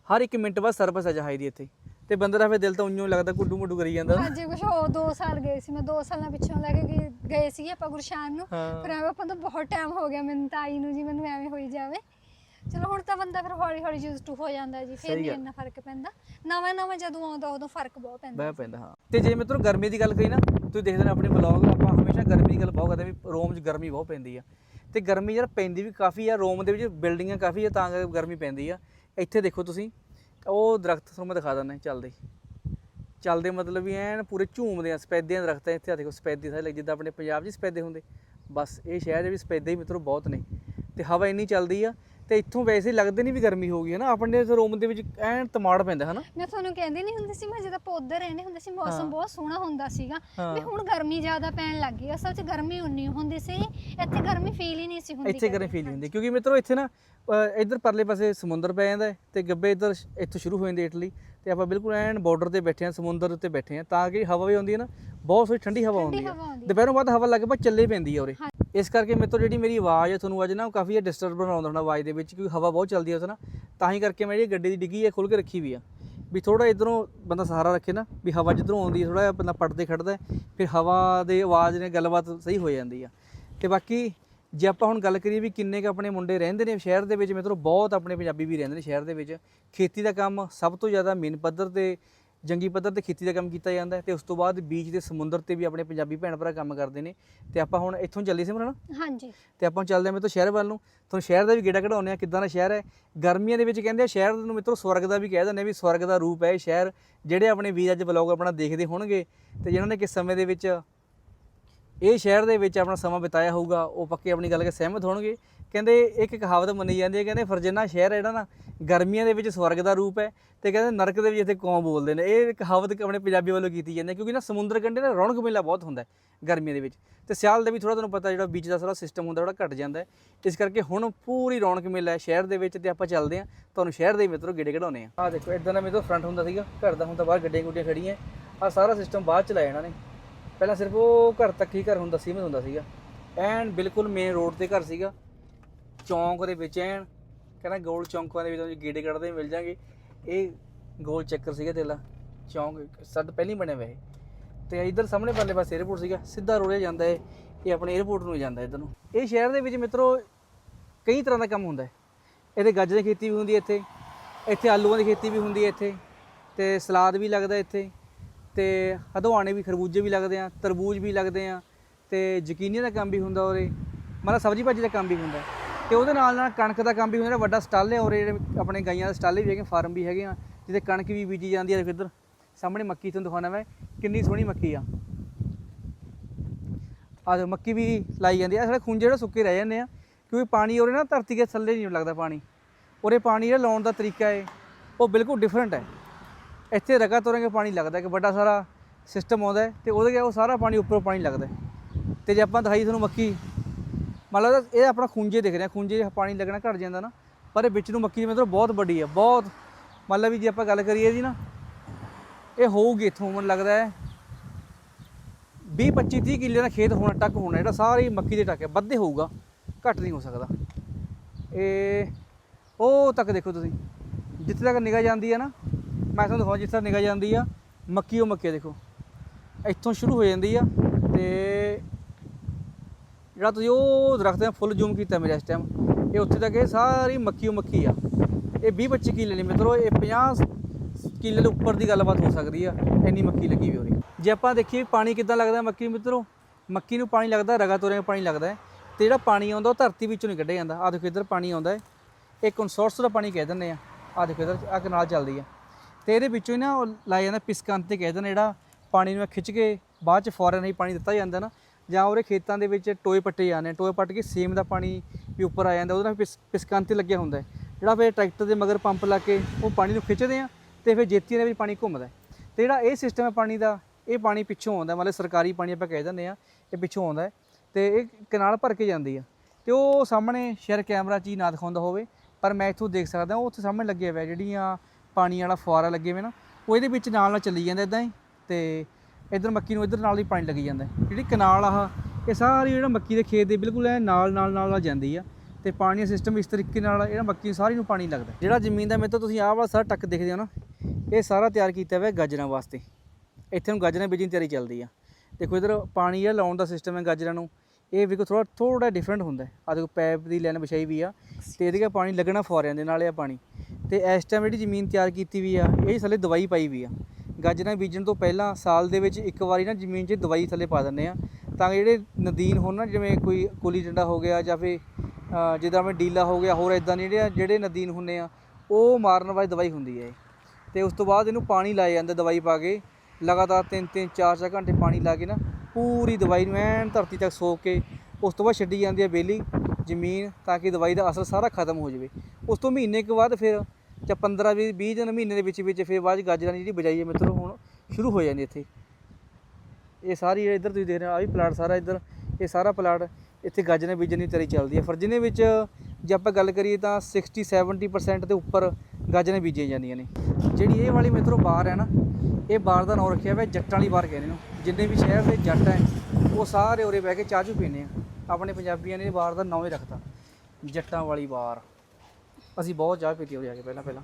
A: ਹਰ ਇੱਕ ਮਿੰਟ ਬਾਅਦ ਸਰਵਿਸ ਹੈ ਜਹਾਜ਼ ਦੀ ਇੱਥੇ। ਤੇ ਬੰਦੇ ਦਾ ਫਿਰ ਦਿਲ ਤਾਂ ਉਈਓ ਲੱਗਦਾ ਕੁੱਡੂ ਮੁੱਡੂ ਕਰੀ ਜਾਂਦਾ।
B: ਹਾਂਜੀ ਕੁਛ ਹੋ 2 ਸਾਲ ਗਏ ਸੀ। ਮੈਂ 2 ਸਾਲਾਂ ਪਿੱਛੋਂ ਲੈ ਕੇ ਗਏ- ਗਏ ਸੀ ਆਪਾਂ ਗੁਰਸ਼ਾਨ ਨੂੰ।
A: ਹਾਂ।
B: ਪਰ ਐਵੇਂ ਆਪਾਂ ਨੂੰ ਬਹੁਤ ਟਾਈਮ ਹੋ ਗਿਆ ਮੈਨੂੰ ਤਾਂ ਆਈ ਨੂੰ ਜੀ ਮੈਨੂੰ ਐਵੇਂ ਹੋਈ ਜਾਵੇ। ਚਲੋ ਹੁਣ ਤਾਂ ਬੰਦਾ ਫਿਰ ਹੌਲੀ ਹੌਲੀ ਯੂਜ਼ ਟੂ ਹੋ ਜਾਂਦਾ ਜੀ ਫਿਰ
A: ਸਹੀ
B: ਨਹੀਂ
A: ਗੱਲ।
B: ਇੰਨਾ ਫ਼ਰਕ ਪੈਂਦਾ। ਨਵਾਂ ਨਵਾਂ ਜਦੋਂ ਆਉਂਦਾ ਉਦੋਂ ਫ਼ਰਕ ਬਹੁਤ ਪੈਂਦਾ
A: ਬਹਿ ਪੈਂਦਾ ਹਾਂ। ਤੇ ਜੇ ਮਿੱਤਰੋ ਗਰਮੀ ਦੀ ਗੱਲ ਕਰੀ ਨਾ ਤੁਸੀਂ ਦੇਖਦੇ ਨੇ ਆਪਣੇ ਵਲੌਗ ਆਪਾਂ ਹਮੇਸ਼ਾ ਗਰਮੀ ਦੀ ਗੱਲ ਬਹੁਤ ਕਰਦੇ ਵੀ ਰੋਮ 'ਚ ਗਰਮੀ ਬਹੁਤ ਪੈਂਦੀ ਆ। ਤੇ ਗਰਮੀ ਯਾਰ ਪੈਂਦੀ ਵੀ ਕਾਫੀ ਆ ਰੋਮ ਦੇ ਵਿੱਚ ਬਿਲਡਿੰਗਾਂ ਕਾਫੀ ਆ ਤਾਂ ਕਰਕੇ ਗਰਮੀ ਪੈਂਦੀ ਆ। ਇੱਥੇ ਦੇਖੋ ਤੁਸੀਂ ਉਹ ਦਰਖਤ ਤੁਹਾਨੂੰ ਮੈਂ ਦਿਖਾ ਦਿੰਦਾ ਚੱਲਦੇ। ਚੱਲਦੇ ਮਤਲਬ ਵੀ ਐਨ ਪੂਰੇ ਝੂਮਦੇ ਆ, ਸਪੈਦੇ ਦੇ ਦਰਖਤ ਇੱਥੇ ਆ ਦੇਖੋ ਸਪੈਦੇ ਸਾਰੇ ਲੱਗੇ, ਜਿੱਦਾਂ ਆਪਣੇ ਪੰਜਾਬ 'ਚ ਸਪੈਦੇ ਹੁੰਦੇ। ਬਸ ਇਹ ਸ਼ਹਿਰ ਦੇ ਵੀ ਸਪੈਦੇ ਹੀ ਮਿੱਤਰੋ ਬਹੁਤ ਨੇ। ਤੇ ਹਵਾ ਇੰਨੀ ਚੱਲਦੀ ਆ ਤੇ ਇੱਥੋਂ ਵੈਸੇ ਲੱਗਦੇ ਨਹੀਂ ਵੀ ਗਰਮੀ ਹੋਊਗੀ ਹਨਾ ਆਪਣੇ ਰੋਮ ਦੇ ਵਿੱਚ ਐਨ ਤਮਾੜ ਪੈਂਦਾ ਹਨਾ
B: ਮੈਂ ਤੁਹਾਨੂੰ ਕਹਿੰਦੀ ਨਹੀਂ ਹੁੰਦੀ ਸੀ ਮੈਂ ਜਦੋਂ ਆਪਾਂ ਉੱਧਰ ਰਹਿੰਦੇ ਹੁੰਦੇ ਸੀ
A: ਹਾਂ।
B: ਮੌਸਮ ਬਹੁਤ ਸੋਹਣਾ ਹੁੰਦਾ ਸੀਗਾ
A: ਹਾਂ।
B: ਵੀ ਹੁਣ ਗਰਮੀ ਜ਼ਿਆਦਾ ਪੈਣ ਲੱਗ ਗਈ ਅਸਲ 'ਚ ਗਰਮੀ ਉਨੀ ਹੁੰਦੀ ਸੀ ਇੱਥੇ ਗਰਮੀ ਫੀਲ ਹੀ ਨਹੀਂ ਸੀ ਹੁੰਦੀ
A: ਇੱਥੇ। ਗਰਮੀ ਫੀਲ ਹੁੰਦੀ ਕਿਉਂਕਿ ਮਿੱਤਰੋ ਇੱਥੇ ਨਾ ਇੱਧਰ ਪਰਲੇ ਪਾਸੇ ਸਮੁੰਦਰ ਪੈ ਜਾਂਦਾ ਹੈ ਤੇ ਗੱਬੇ ਇੱਧਰ ਇੱਥੋਂ ਸ਼ੁਰੂ ਹੋ ਜਾਂਦੀ ਇਟਲੀ ਤੇ ਆਪਾਂ ਬਿਲਕੁਲ ਐਨ ਬਾਰਡਰ ਤੇ ਬੈਠੇ ਆ ਸਮੁੰਦਰ ਉੱਤੇ ਬੈਠੇ ਆ ਤਾਂ ਕਿ ਹਵਾ ਵੀ ਆਉਂਦੀ ਹੈ ਨਾ ਬਹੁਤ ਸੋਹਣੀ ਠੰਡੀ ਹਵਾ ਆਉਂਦੀ ਹੈ
B: ਹੈ।
A: ਦੁਪਹਿਰੋਂ ਬਾਅਦ ਹਵਾ ਲਗਭਗ ਚੱਲੇ ਪੈਂਦੀ ਹੈ ਉਰੇ
B: ਹਾਂ।
A: ਇਸ ਕਰਕੇ ਮੇਰੇ ਤੋਂ ਜਿਹੜੀ ਮੇਰੀ ਆਵਾਜ਼ ਹੈ ਤੁਹਾਨੂੰ ਅੱਜ ਨਾ ਉਹ ਕਾਫੀ ਡਿਸਟਰਬ ਬਣਾਉਂਦਾ ਹੋਣਾ ਆਵਾਜ਼ ਦੇ ਵਿੱਚ ਕਿਉਂਕਿ ਹਵਾ ਬਹੁਤ ਚੱਲਦੀ ਹੈ ਉਸ ਨਾ ਤਾਂ ਹੀ ਕਰਕੇ ਮੈਂ ਜਿਹੜੀ ਗੱਡੀ ਦੀ ਡਿੱਗੀ ਹੈ ਖੋਲ ਕੇ ਰੱਖੀ ਵੀ ਆ। ਵੀ ਥੋੜਾ ਇਧਰੋਂ ਬੰਦਾ ਸਹਾਰਾ ਰੱਖੇ ਨਾ, ਵੀ ਹਵਾ ਜਿੱਧਰੋਂ ਆਉਂਦੀ ਹੈ ਥੋੜਾ ਜਿਹਾ ਬੰਦਾ ਪੜਦੇ ਖੜਦਾ ਫਿਰ ਹਵਾ ਦੇ ਆਵਾਜ਼ ਨੇ ਗੱਲਬਾਤ ਸਹੀ ਹੋ ਜਾਂਦੀ ਆ। ਤੇ ਬਾਕੀ ਜੇ ਆਪਾਂ ਹੁਣ ਗੱਲ ਕਰੀਏ ਵੀ ਕਿੰਨੇ ਕ ਆਪਣੇ ਮੁੰਡੇ ਰਹਿੰਦੇ ਨੇ ਸ਼ਹਿਰ ਦੇ ਵਿੱਚ ਮਿੱਤਰੋ ਬਹੁਤ ਆਪਣੇ ਪੰਜਾਬੀ ਵੀ ਰਹਿੰਦੇ ਨੇ ਸ਼ਹਿਰ ਦੇ ਵਿੱਚ। ਖੇਤੀ ਦਾ ਕੰਮ ਸਭ ਤੋਂ ਜ਼ਿਆਦਾ ਮੇਨ ਪੱਧਰ ਤੇ ਜੰਗੀ ਪੱਧਰ ਤੇ ਖੇਤੀ ਦਾ ਕੰਮ ਕੀਤਾ ਜਾਂਦਾ ਹੈ ਤੇ ਉਸ ਤੋਂ ਬਾਅਦ ਬੀਚ ਤੇ ਸਮੁੰਦਰ ਤੇ ਵੀ ਆਪਣੇ ਪੰਜਾਬੀ ਭੈਣ ਭਰਾ ਕੰਮ ਕਰਦੇ ਨੇ ਤੇ ਆਪਾਂ ਹੁਣ ਇੱਥੋਂ ਚੱਲੀ ਸਿਮਰਨ?
B: ਹਾਂਜੀ।
A: ਤੇ ਆਪਾਂ ਚੱਲਦੇ ਹਾਂ ਮਿੱਤਰੋ ਸ਼ਹਿਰ ਵੱਲ ਨੂੰ। ਤੁਹਾਨੂੰ ਸ਼ਹਿਰ ਦਾ ਵੀ ਗੇੜਾ ਕਢਾਉਂਦੇ ਆ ਕਿੱਦਾਂ ਦਾ ਸ਼ਹਿਰ ਹੈ? ਗਰਮੀਆਂ ਦੇ ਵਿੱਚ ਕਹਿੰਦੇ ਆ ਸ਼ਹਿਰ ਨੂੰ ਮਿੱਤਰੋ ਸਵਰਗ ਦਾ ਵੀ ਕਹਿ ਦਿੰਦੇ ਆ ਵੀ ਸਵਰਗ ਦਾ ਰੂਪ ਹੈ ਇਹ ਸ਼ਹਿਰ ਜਿਹੜੇ ਆਪਣੇ ਵੀਰ ਅੱਜ ਵਲੌਗ ਆਪਣਾ ਦੇਖਦੇ ਹੋਣਗੇ ਤੇ ਜਿਨ੍ਹਾਂ ਨੇ ਕਿਸ ਸਮੇਂ ਦੇ ਵਿੱਚ ਇਹ ਸ਼ਹਿਰ ਦੇ ਵਿੱਚ ਆਪਣਾ ਸਮਾਂ ਬਿਤਾਇਆ ਹੋਊਗਾ ਉਹ ਪੱਕੇ ਆਪਣੀ ਗੱਲ ਕੇ ਸਹਿਮਤ ਹੋਣਗੇ। ਕਹਿੰਦੇ ਇੱਕ ਕਹਾਵਤ ਮੰਨੀ ਜਾਂਦੀ ਹੈ, ਕਹਿੰਦੇ ਫਰਜਨਾ ਸ਼ਹਿਰ ਹੈ ਜਿਹੜਾ ਨਾ, ਗਰਮੀਆਂ ਦੇ ਵਿੱਚ ਸਵਰਗ ਦਾ ਰੂਪ ਹੈ ਤੇ ਕਹਿੰਦੇ ਨਰਕ ਦੇ ਵਿੱਚ ਇੱਥੇ ਕੌਮ ਬੋਲਦੇ ਨੇ। ਇਹ ਕਹਾਵਤ ਆਪਣੇ ਪੰਜਾਬੀ ਵੱਲੋਂ ਕੀਤੀ ਜਾਂਦੀ ਹੈ, ਕਿਉਂਕਿ ਨਾ ਸਮੁੰਦਰ ਕੰਢੇ ਨਾ ਰੌਣਕ ਮੇਲਾ ਬਹੁਤ ਹੁੰਦਾ ਹੈ ਗਰਮੀਆਂ ਦੇ ਵਿੱਚ। ਤੇ ਸਿਆਲ ਦੇ ਵੀ ਥੋੜਾ ਤੁਹਾਨੂੰ ਪਤਾ ਜਿਹੜਾ ਬੀਚ ਦਾ ਸਾਰਾ ਸਿਸਟਮ ਹੁੰਦਾ ਥੋੜਾ ਘਟ ਜਾਂਦਾ ਇਸ ਕਰਕੇ ਹੁਣ ਪੂਰੀ ਰੌਣਕ ਮੇਲਾ ਹੈ ਸ਼ਹਿਰ ਦੇ ਵਿੱਚ ਤੇ ਆਪਾਂ ਚੱਲਦੇ ਹਾਂ। ਤੁਹਾਨੂੰ ਸ਼ਹਿਰ ਦੇ ਮਿੱਤਰੋ ਗੇੜੇ ਕਢਾਉਨੇ ਆ ਆਹ ਦੇਖੋ, ਇਦਾਂ ਦਾ ਮੇਰੇ ਤੋਂ ਫਰੰਟ ਹੁੰਦਾ ਸੀਗਾ, ਘਰ ਦਾ ਹੁਣ ਤਾਂ ਬਾਹਰ ਗੱਡੀਆਂ ਗੁੱਡੀਆਂ ਖੜੀਆਂ ਆ ਸਾਰਾ ਸਿਸਟਮ ਬਾਅਦ ਚ ਲਾਇਆ ਇਹਨਾਂ ਨੇ। ਪਹਿਲਾਂ ਸਿਰਫ ਉਹ ਘਰ ਤੱਕ ਹੀ ਘਰ ਹੁੰਦਾ ਸੀਮਿਤ ਹੁੰਦਾ ਸੀਗਾ। ਐਂਡ ਬਿਲਕੁਲ ਮੇਨ ਰੋਡ ਤੇ ਘਰ ਸੀਗਾ। ਚੌਂਕ ਦੇ ਵਿੱਚ ਐਨ, ਕਹਿੰਦਾ ਗੋਲ ਚੌਂਕਾਂ ਦੇ ਵਿੱਚ ਤੁਹਾਨੂੰ ਗੇੜੇ ਕੱਢਦੇ ਮਿਲ ਜਾਗੇ। ਇਹ ਗੋਲ ਚੱਕਰ ਸੀਗਾ ਤੇਲਾ, ਚੌਂਕ ਸੱਦ ਪਹਿਲੀ ਬਣਿਆ ਹੋਇਆ ਇਹ ਤੇ ਇਧਰ ਸਾਹਮਣੇ ਪਰਲੇ ਪਾਸੇ 에어ਪੋਰਟ ਸੀਗਾ, ਸਿੱਧਾ ਰੋੜਿਆ ਜਾਂਦਾ ਹੈ ਇਹ ਆਪਣੇ 에어ਪੋਰਟ ਨੂੰ ਜਾਂਦਾ ਇਧਰ ਨੂੰ। ਇਹ ਸ਼ਹਿਰ ਦੇ ਵਿੱਚ ਮਿੱਤਰੋ, ਕਈ ਤਰ੍ਹਾਂ ਦਾ ਕੰਮ ਹੁੰਦਾ ਹੈ ਇਹਦੇ ਗਾਜਰ ਦੀ ਖੇਤੀ ਵੀ ਹੁੰਦੀ ਹੈ ਇੱਥੇ ਇੱਥੇ ਆਲੂਆਂ ਦੀ ਖੇਤੀ ਵੀ ਹੁੰਦੀ ਹੈ ਇੱਥੇ, ਤੇ ਸਲਾਦ ਵੀ ਲੱਗਦਾ ਇੱਥੇ, ਤੇ ਹਦਵਾਣੇ ਵੀ ਖਰਬੂਜੇ ਵੀ ਲੱਗਦੇ ਆ, ਤਰਬੂਜ ਵੀ ਲੱਗਦੇ ਆ, ਤੇ ਯਕੀਨੀਆਂ ਦਾ ਕੰਮ ਵੀ ਹੁੰਦਾ ਉਹਦੇ ਮਤਲਬ ਸਬਜ਼ੀ ਭਾਜੀ ਦਾ ਕੰਮ ਵੀ ਹੁੰਦਾ। ਤੇ ਉਹਦੇ ਨਾਲ ਨਾਲ ਕਣਕ ਦਾ ਕੰਮ ਵੀ ਹੁੰਦਾ, ਜਿਹੜਾ ਵੱਡਾ ਸਟਾਲ ਹੈ, ਔਰ ਜਿਹੜੇ ਆਪਣੇ ਗਾਈਆਂ ਦੇ ਸਟਾਲੇ ਵੀ ਹੈਗੇ, ਫਾਰਮ ਵੀ ਹੈਗੇ ਆ, ਜਿੱਥੇ ਕਣਕ ਵੀ ਬੀਜੀ ਜਾਂਦੀ ਹੈ ਦੇਖੋ ਇੱਧਰ, ਸਾਹਮਣੇ ਮੱਕੀ ਤੁਹਾਨੂੰ ਦਿਖਾਉਣਾ ਮੈਂ, ਕਿੰਨੀ ਸੋਹਣੀ ਮੱਕੀ ਆ। ਆ ਦੇਖੋ, ਮੱਕੀ ਵੀ ਲਾਈ ਜਾਂਦੀ ਆ। ਸਾਡੇ ਖੁੰਝੇ ਜਿਹੜੇ ਸੁੱਕੇ ਰਹਿ ਜਾਂਦੇ ਆ, ਕਿਉਂਕਿ ਪਾਣੀ ਉਰੇ ਨਾ ਧਰਤੀ ਦੇ ਥੱਲੇ ਨਹੀਂ ਲੱਗਦਾ ਪਾਣੀ। ਉਰੇ ਪਾਣੀ ਜਿਹੜਾ ਲਾਉਣ ਦਾ ਤਰੀਕਾ ਹੈ ਉਹ ਬਿਲਕੁਲ ਡਿਫਰੈਂਟ ਹੈ ਇੱਥੇ ਰਗਾ ਤੋਰਾਂਗੇ ਪਾਣੀ ਲੱਗਦਾ ਕਿ ਵੱਡਾ ਸਾਰਾ ਸਿਸਟਮ ਆਉਂਦਾ ਹੈ ਤੇ ਉਹਦੇ ਗਿਆ ਉਹ ਸਾਰਾ ਪਾਣੀ ਉੱਪਰੋਂ ਪਾਣੀ ਲੱਗਦਾ ਹੈ। ਤੇ ਜੇ ਆਪਾਂ ਦਿਖਾਈ ਤੁਹਾਨੂੰ ਮੱਕੀ ਮੰਨ ਲਓ ਇਹ ਆਪਣਾ ਖੁੰਝੇ ਦਿਖ ਰਿਹਾ, ਖੁੰਝੇ ਪਾਣੀ ਲੱਗਣਾ ਘਟ ਜਾਂਦਾ ਨਾ, ਪਰ ਇਹ ਵਿੱਚ ਨੂੰ ਮੱਕੀ ਦੀ ਮਤਲਬ ਬਹੁਤ ਵੱਡੀ ਹੈ ਬਹੁਤ ਮੰਨ ਵੀ ਜੇ ਆਪਾਂ ਗੱਲ ਕਰੀਏ ਜੀ ਨਾ, ਇਹ ਹੋਊਗੀ ਇੱਥੋਂ, ਮੈਨੂੰ ਲੱਗਦਾ ਹੈ 20 25 30 ਕਿੱਲੇ ਦਾ ਖੇਤ ਹੋਣਾ, ਟੱਕ ਹੋਣਾ, ਜਿਹੜਾ ਸਾਰੀ ਮੱਕੀ ਦੇ ਟੱਕ ਹੈ ਵੱਧੇ ਹੋਊਗਾ, ਘੱਟ ਨਹੀਂ ਹੋ ਸਕਦਾ। ਇਹ ਉਹ ਤੱਕ ਦੇਖੋ ਤੁਸੀਂ, ਜਿੱਥੇ ਤੱਕ ਨਿਗਾਹ ਜਾਂਦੀ ਹੈ ਨਾ, ਮੈਂ ਤੁਹਾਨੂੰ ਦਿਖਾਉਂ ਜਿੱਥੇ ਤੱਕ ਨਿਗਾਹ ਜਾਂਦੀ ਆ, ਮੱਕੀ ਉਹ ਮੱਕੀ ਦੇਖੋ, ਇੱਥੋਂ ਸ਼ੁਰੂ ਹੋ ਜਾਂਦੀ ਆ ਤੇ ਜਿਹੜਾ ਤੁਸੀਂ ਉਹ ਦਰਖਤ ਦਾ ਫੁੱਲ ਜ਼ੂਮ ਕੀਤਾ ਮੇਰੇ ਇਸ ਟਾਈਮ ਇਹ ਉੱਥੇ ਤੱਕ ਇਹ ਸਾਰੀ ਮੱਕੀ ਉਹ ਮੱਕੀ ਆ। ਇਹ 20 25 ਕਿੱਲੇ ਨਹੀਂ ਮਿੱਤਰੋ, ਇਹ 50 ਕਿੱਲੇ ਦੇ ਉੱਪਰ ਦੀ ਗੱਲਬਾਤ ਹੋ ਸਕਦੀ ਆ, ਇੰਨੀ ਮੱਕੀ ਲੱਗੀ ਵੀ ਹੋ ਜੇ ਆਪਾਂ ਦੇਖੀਏ ਵੀ ਪਾਣੀ ਕਿੱਦਾਂ ਲੱਗਦਾ ਮੱਕੀ ਨੂੰ ਮਿੱਤਰੋ, ਮੱਕੀ ਨੂੰ ਪਾਣੀ ਲੱਗਦਾ ਰਗਾ ਤੋਰੇ ਪਾਣੀ ਲੱਗਦਾ ਹੈ, ਤੇ ਜਿਹੜਾ ਪਾਣੀ ਆਉਂਦਾ ਉਹ ਧਰਤੀ ਵਿੱਚੋਂ ਨਹੀਂ ਕੱਢਿਆ ਜਾਂਦਾ। ਆ ਦੇਖੋ ਇੱਧਰ ਪਾਣੀ ਆਉਂਦਾ ਹੈ ਇਹ ਕੰਸੋਰਸ ਦਾ ਪਾਣੀ ਕਹਿ ਦਿੰਦੇ ਆ ਆ ਦੇਖੋ ਇੱਧਰ ਆ ਕਨਾਲ ਚੱਲਦੀ ਆ ਤੇ ਇਹਦੇ ਵਿੱਚੋਂ ਹੀ ਨਾ ਉਹ ਲਾਇਆ ਜਾਂਦਾ ਪਿਸਕੰਤ ਤੇ ਕਹਿ ਦਿੰਦੇ ਜਿਹੜਾ ਪਾਣੀ ਨੂੰ ਖਿੱਚ ਕੇ ਬਾਅਦ ਚ ਫੋਰਨ ਹੀ ਪਾਣੀ ਦਿੱਤਾ ਜਾਂਦਾ ਨਾ ਜਾਂ ਉਹਦੇ ਖੇਤਾਂ ਦੇ ਵਿੱਚ ਟੋਏ ਪੱਟੇ ਜਾਂਦੇ ਟੋਏ ਪੱਟ ਕੇ ਸੇਮ ਦਾ ਪਾਣੀ ਵੀ ਉੱਪਰ ਆ ਜਾਂਦਾ, ਉਹਦੇ ਨਾਲ ਪਿਸ, ਪਿਸਕੰਤ ਤੇ ਲੱਗਿਆ ਹੁੰਦਾ ਜਿਹੜਾ ਫਿਰ ਟਰੈਕਟਰ ਦੇ ਮਗਰ ਪੰਪ ਲਾ ਕੇ ਉਹ ਪਾਣੀ ਨੂੰ ਖਿੱਚਦੇ ਆ ਤੇ ਫਿਰ ਜੇਤੀਆਂ ਦੇ ਵਿੱਚ ਪਾਣੀ ਘੁੰਮਦਾ ਹੈ। ਤੇ ਜਿਹੜਾ ਇਹ ਸਿਸਟਮ ਹੈ ਪਾਣੀ ਦਾ, ਇਹ ਪਾਣੀ ਪਿੱਛੋਂ ਆਉਂਦਾ, ਮਤਲਬ ਸਰਕਾਰੀ ਪਾਣੀ ਆਪਾਂ ਕਹਿ ਦਿੰਦੇ ਆ ਇਹ ਪਿੱਛੋਂ ਆਉਂਦਾ ਹੈ ਤੇ ਇਹ ਕਨਾਲ ਭਰ ਕੇ ਜਾਂਦੀ ਆ ਤੇ ਉਹ ਸਾਹਮਣੇ ਸ਼ੇਅਰ ਕੈਮਰਾ 'ਚ ਹੀ ਨਾ ਦਿਖਾਉਂਦਾ ਹੋਵੇ, ਪਰ ਮੈਂ ਇੱਥੋਂ ਦੇਖ ਸਕਦਾ, ਉਹ ਉੱਥੇ ਸਾਹਮਣੇ ਲੱਗੇ ਹੋਏ ਜਿਹੜੀਆਂ ਪਾਣੀ ਵਾਲਾ ਫੁਆਰਾ ਲੱਗੇ ਹੋਏ ਨਾ, ਉਹ ਇਹਦੇ ਵਿੱਚ ਨਾਲ ਨਾਲ ਚੱਲੀ ਜਾਂਦਾ ਇਦਾਂ ਹੀ, ਤੇ ਇਧਰ ਮੱਕੀ ਨੂੰ ਇਧਰ ਨਾਲ ਹੀ ਪਾਣੀ ਲੱਗੀ ਜਾਂਦਾ ਜਿਹੜੀ ਕਨਾਲ ਆਹ, ਇਹ ਸਾਰੀ ਜਿਹੜਾ ਮੱਕੀ ਦੇ ਖੇਤ ਦੇ ਬਿਲਕੁਲ ਐ ਨਾਲ ਨਾਲ ਨਾਲ ਜਾਂਦੀ ਆ ਤੇ ਪਾਣੀ ਦਾ ਸਿਸਟਮ ਇਸ ਤਰੀਕੇ ਨਾਲ ਜਿਹੜਾ ਮੱਕੀ ਨੂੰ ਸਾਰੀ ਨੂੰ ਪਾਣੀ ਲੱਗਦਾ ਜਿਹੜਾ ਜ਼ਮੀਨ ਦਾ ਮੇਰੇ ਤੁਸੀਂ ਆਹ ਵਾਲਾ ਸਾਰਾ ਟੱਕ ਦੇਖਦੇ ਹੋ ਨਾ, ਇਹ ਸਾਰਾ ਤਿਆਰ ਕੀਤਾ ਹੋਇਆ ਗਾਜਰਾਂ ਵਾਸਤੇ। ਇੱਥੇ ਨੂੰ ਗਾਜਰਾਂ ਬੀਜਣ ਦੀ ਤਿਆਰੀ ਚੱਲਦੀ ਆ। ਦੇਖੋ ਇਧਰ ਪਾਣੀ ਆ ਲਾਉਣ ਦਾ ਸਿਸਟਮ ਹੈ ਗਾਜਰਾਂ ਨੂੰ, ਇਹ ਵੀ ਥੋੜਾ ਥੋੜਾ ਡਿਫਰੈਂਟ ਹੁੰਦਾ ਹੈ। ਆ ਦੇਖੋ ਪੈਪ ਦੀ ਲਾਈਨ ਵਿਛਾਈ ਵੀ ਆ ਤੇ ਇਹਦੇ ਕੇ ਪਾਣੀ ਲੱਗਣਾ ਫੋਰਿਆਂ ਦੇ ਨਾਲ ਆ ਪਾਣੀ। ਤੇ ਇਸ ਟਾਈਮ ਜਿਹੜੀ ਜ਼ਮੀਨ ਤਿਆਰ ਕੀਤੀ ਵੀ ਆ ਇਹ ਥੱਲੇ ਦਵਾਈ ਪਾਈ ਵੀ ਆ। ਗਾਜਰਾਂ ਬੀਜਣ ਤੋਂ ਪਹਿਲਾਂ ਸਾਲ ਦੇ ਵਿੱਚ ਇੱਕ ਵਾਰੀ ਨਾ ਜ਼ਮੀਨ 'ਚ ਦਵਾਈ ਥੱਲੇ ਪਾ ਦਿੰਦੇ ਆ ਤਾਂ ਕਿ ਜਿਹੜੇ ਨਦੀਨ ਹੋਣ ਨਾ, ਜਿਵੇਂ ਕੋਈ ਕੁਲੀ ਡੰਡਾ ਹੋ ਗਿਆ ਜਾਂ ਫਿਰ ਜਿੱਦਾਂ ਮੈਂ ਡੀਲਾ ਹੋ ਗਿਆ, ਹੋਰ ਇਦਾਂ ਜਿਹੜੇ ਜਿਹੜੇ ਨਦੀਨ ਹੁੰਨੇ ਆ, ਉਹ ਮਾਰਨ ਵਾਲੀ ਦਵਾਈ ਹੁੰਦੀ ਹੈ ਇਹ। ਤੇ ਉਸ ਤੋਂ ਬਾਅਦ ਇਹਨੂੰ ਪਾਣੀ ਲਾਇਆ ਜਾਂਦਾ ਦਵਾਈ ਪਾ ਕੇ। ਲਗਾਤਾਰ 3-3 4-4 ਘੰਟੇ ਪਾਣੀ ਲਾ ਕੇ ਨਾ ਪੂਰੀ ਦਵਾਈ ਨੂੰ ਐਨ ਧਰਤੀ ਤੱਕ ਸੋਕ ਕੇ ਉਸ ਤੋਂ ਬਾਅਦ ਛੱਡੀ ਜਾਂਦੀ ਹੈ ਬੇਲੀ ਜ਼ਮੀਨ, ਤਾਂ ਕਿ ਦਵਾਈ ਦਾ ਅਸਰ ਸਾਰਾ ਖਤਮ ਹੋ ਜਾਵੇ। ਉਸ ਤੋਂ ਮਹੀਨੇ ਕੁ ਬਾਅਦ ਫਿਰ ਜਾਂ 15 20 20 ਦਿਨ ਮਹੀਨੇ ਦੇ ਵਿੱਚ ਵਿੱਚ ਫਿਰ ਬਾਅਦ 'ਚ ਗਾਜਰਾਂ ਦੀ ਜਿਹੜੀ ਬਜਾਈ ਹੈ ਮਿੱਤਰੋ, ਹੁਣ ਸ਼ੁਰੂ ਹੋ ਜਾਂਦੀ ਇੱਥੇ। ਇਹ ਸਾਰੀ ਇੱਧਰ ਤੁਸੀਂ ਦੇਖ ਰਹੇ ਹੋ ਆ ਵੀ ਪਲਾਟ ਸਾਰਾ ਇੱਧਰ, ਇਹ ਸਾਰਾ ਪਲਾਟ ਇੱਥੇ ਗਾਜਰਾਂ ਬੀਜਣ ਦੀ ਤਿਆਰੀ ਚੱਲਦੀ ਹੈ। ਫਰਜ਼ਨੇ ਵਿੱਚ ਜੇ ਆਪਾਂ ਗੱਲ ਕਰੀਏ ਤਾਂ 60 70% ਦੇ ਉੱਪਰ ਗਾਜਰਾਂ ਬੀਜੀਆਂ ਜਾਂਦੀਆਂ ਨੇ। ਜਿਹੜੀ ਇਹ ਵਾਲੀ ਮਿੱਤਰੋ ਬਾਰ ਹੈ ਨਾ, ਇਹ ਬਾਰ ਦਾ ਨਾਮ ਰੱਖਿਆ ਹੋਇਆ ਜੱਟਾਂ ਵਾਲੀ ਬਾਰ ਕਹਿੰਦੇ ਨੇ ਜਿੰਨੇ ਵੀ ਸ਼ਹਿਰ ਦੇ ਜੱਟ ਹੈ, ਉਹ ਸਾਰੇ ਉਰੇ ਬਹਿ ਕੇ ਚਾਹ ਚੂ ਪੀਂਦੇ ਆ। ਆਪਣੇ ਪੰਜਾਬੀਆਂ ਨੇ ਇਹ ਬਾਰ ਦਾ ਨਾਮ ਹੀ ਰੱਖਤਾ, ਜੱਟਾਂ ਵਾਲੀ ਬਾਰ। ਅਸੀਂ ਬਹੁਤ ਚਾਹ ਪੀਤੀ ਉਰੇ ਆ ਕੇ ਪਹਿਲਾਂ ਪਹਿਲਾਂ।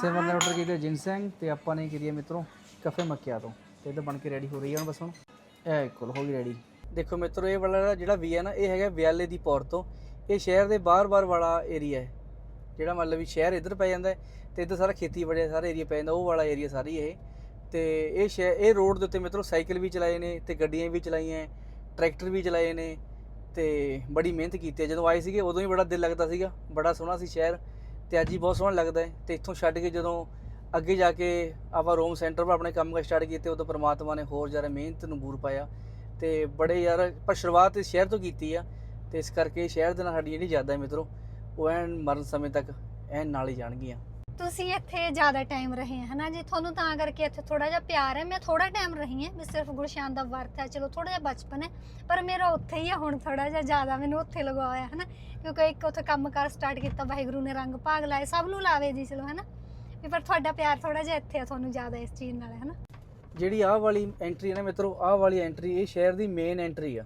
A: ਸੇਵਨ ਨੇ ਆਰਡਰ ਕੀਤਾ ਜਿੰਸੈਂਗ ਤੇ ਆਪਾਂ ਨੇ ਕੀਤੀ ਹੈ ਮਿੱਤਰੋ ਕਫੇ ਮੱਕਿਆ ਤੋਂ ਤੇ ਇਹ ਤਾਂ ਬਣ ਕੇ ਰੈਡੀ ਹੋ ਰਹੀ ਹੈ ਹੁਣ ਬਸ ਹੁਣ। ਇਹ ਕੋਲ ਹੋ ਗਈ ਰੈਡੀ ਦੇਖੋ ਮਿੱਤਰੋ ਇਹ ਵਾਲਾ ਜਿਹੜਾ ਵੀ ਹੈ ਨਾ ਇਹ ਹੈਗਾ ਵਿਆਲੇ ਦੀ ਪੌਰ ਤੋਂ। ਇਹ ਸ਼ਹਿਰ ਦੇ ਬਾਹਰ-ਬਾਹਰ ਵਾਲਾ ਏਰੀਆ ਹੈ। ਜਿਹੜਾ ਮਤਲਬ ਵੀ ਸ਼ਹਿਰ ਇੱਧਰ ਪੈ ਜਾਂਦਾ ਹੈ ਤੇ ਇੱਧਰ ਸਾਰਾ ਖੇਤੀ ਬੜੇ ਸਾਰਾ ਏਰੀਆ ਪੈ ਜਾਂਦਾ ਉਹ ਵਾਲਾ ਏਰੀਆ ਸਾਰੀ ਇਹ। ਤੇ ਇਹ ਇਹ ਰੋਡ ਦੇ ਉੱਤੇ ਮਿੱਤਰੋ ਸਾਈਕਲ ਵੀ ਚਲਾਏ ਨੇ ਤੇ ਗੱਡੀਆਂ ਵੀ ਚਲਾਈਆਂ ਟਰੈਕਟਰ ਵੀ ਚਲਾਏ ਨੇ। ਤੇ ਬੜੀ ਮਿਹਨਤ ਕੀਤੀ ਹੈ। ਜਦੋਂ ਆਏ ਸੀਗੇ, ਉਦੋਂ ਹੀ ਬੜਾ ਦਿਲ ਲੱਗਦਾ ਸੀਗਾ। ਬੜਾ ਸੋਹਣਾ ਸੀ ਸ਼ਹਿਰ ਤੇ ਅੱਜ ਹੀ ਬਹੁਤ ਸੋਹਣਾ ਲੱਗਦਾ ਹੈ ਤੇ ਇੱਥੋਂ ਛੱਡ ਕੇ ਜਦੋਂ ਅੱਗੇ ਜਾ ਕੇ ਆਪਾਂ ਰੋਮ ਸੈਂਟਰ 'ਤੇ ਆਪਣੇ ਕੰਮ ਕਰ ਸਟਾਰਟ ਕੀਤੇ, ਉਦੋਂ ਪਰਮਾਤਮਾ ਨੇ ਹੋਰ ਜ਼ਿਆਦਾ ਮਿਹਨਤ ਨੂੰ ਬੂਰ ਪਾਇਆ ਤੇ ਬੜੇ ਯਾਰ, ਪਰ ਸ਼ੁਰੂਆਤ ਇਸ ਸ਼ਹਿਰ ਤੋਂ ਕੀਤੀ ਆ ਤੇ ਇਸ ਕਰਕੇ ਸ਼ਹਿਰ ਦੇ ਨਾਲ ਸਾਡੀ ਜਿਹੜੀ ਯਾਦਾਂ ਹੈ ਮਿੱਤਰੋ, ਉਹ ਐਨ ਮਰਨ ਸਮੇਂ ਤੱਕ, ਐਨ ਨਾਲ ਹੀ ਜਾਣਗੀਆਂ।
B: ਤੁਸੀਂ ਇੱਥੇ ਜ਼ਿਆਦਾ ਟਾਈਮ ਰਹੇ ਹੈ ਹਨਾ? ਜੀ ਤੁਹਾਨੂੰ ਤਾਂ ਕਰਕੇ ਇੱਥੇ ਥੋੜਾ ਜਿਹਾ ਪਿਆਰ ਹੈ, ਮੈਂ ਥੋੜਾ ਟਾਈਮ ਰਹੀ ਹਾਂ ਮੈਂ ਸਿਰਫ ਗੁਰਸ਼ਾਨ ਦਾ ਵਰਤ ਹੈ, ਚਲੋ ਥੋੜਾ ਜਿਹਾ ਬਚਪਨ ਹੈ, ਪਰ ਮੇਰਾ ਉੱਥੇ ਹੀ ਆ, ਹੁਣ ਥੋੜਾ ਜਿਹਾ ਜ਼ਿਆਦਾ ਮੈਨੂੰ ਉੱਥੇ ਲਗਾਇਆ ਹੈ ਨਾ ਕਿਉਂਕਿ ਇੱਕ ਉੱਥੇ ਕੰਮ ਕਰ ਸਟਾਰਟ ਕੀਤਾ, ਵਾਹਿਗੁਰੂ ਨੇ ਰੰਗ ਭਾਗ ਲਾਏ, ਸਭ ਨੂੰ ਲਾਵੇ ਜੀ, ਚਲੋ ਹੈ ਨਾ ਵੀ ਪਰ ਤੁਹਾਡਾ ਪਿਆਰ ਥੋੜਾ ਜਿਹਾ ਇੱਥੇ ਆ ਤੁਹਾਨੂੰ ਜ਼ਿਆਦਾ ਇਸ ਚੀਜ਼ ਨਾਲ ਹੈ ਨਾ
A: ਜਿਹੜੀ ਆਹ ਵਾਲੀ ਐਂਟਰੀ ਹੈ ਨਾ ਮਿੱਤਰੋ, ਆਹ ਵਾਲੀ ਐਂਟਰੀ ਇਹ ਸ਼ਹਿਰ ਦੀ ਮੇਨ ਐਂਟਰੀ ਆ।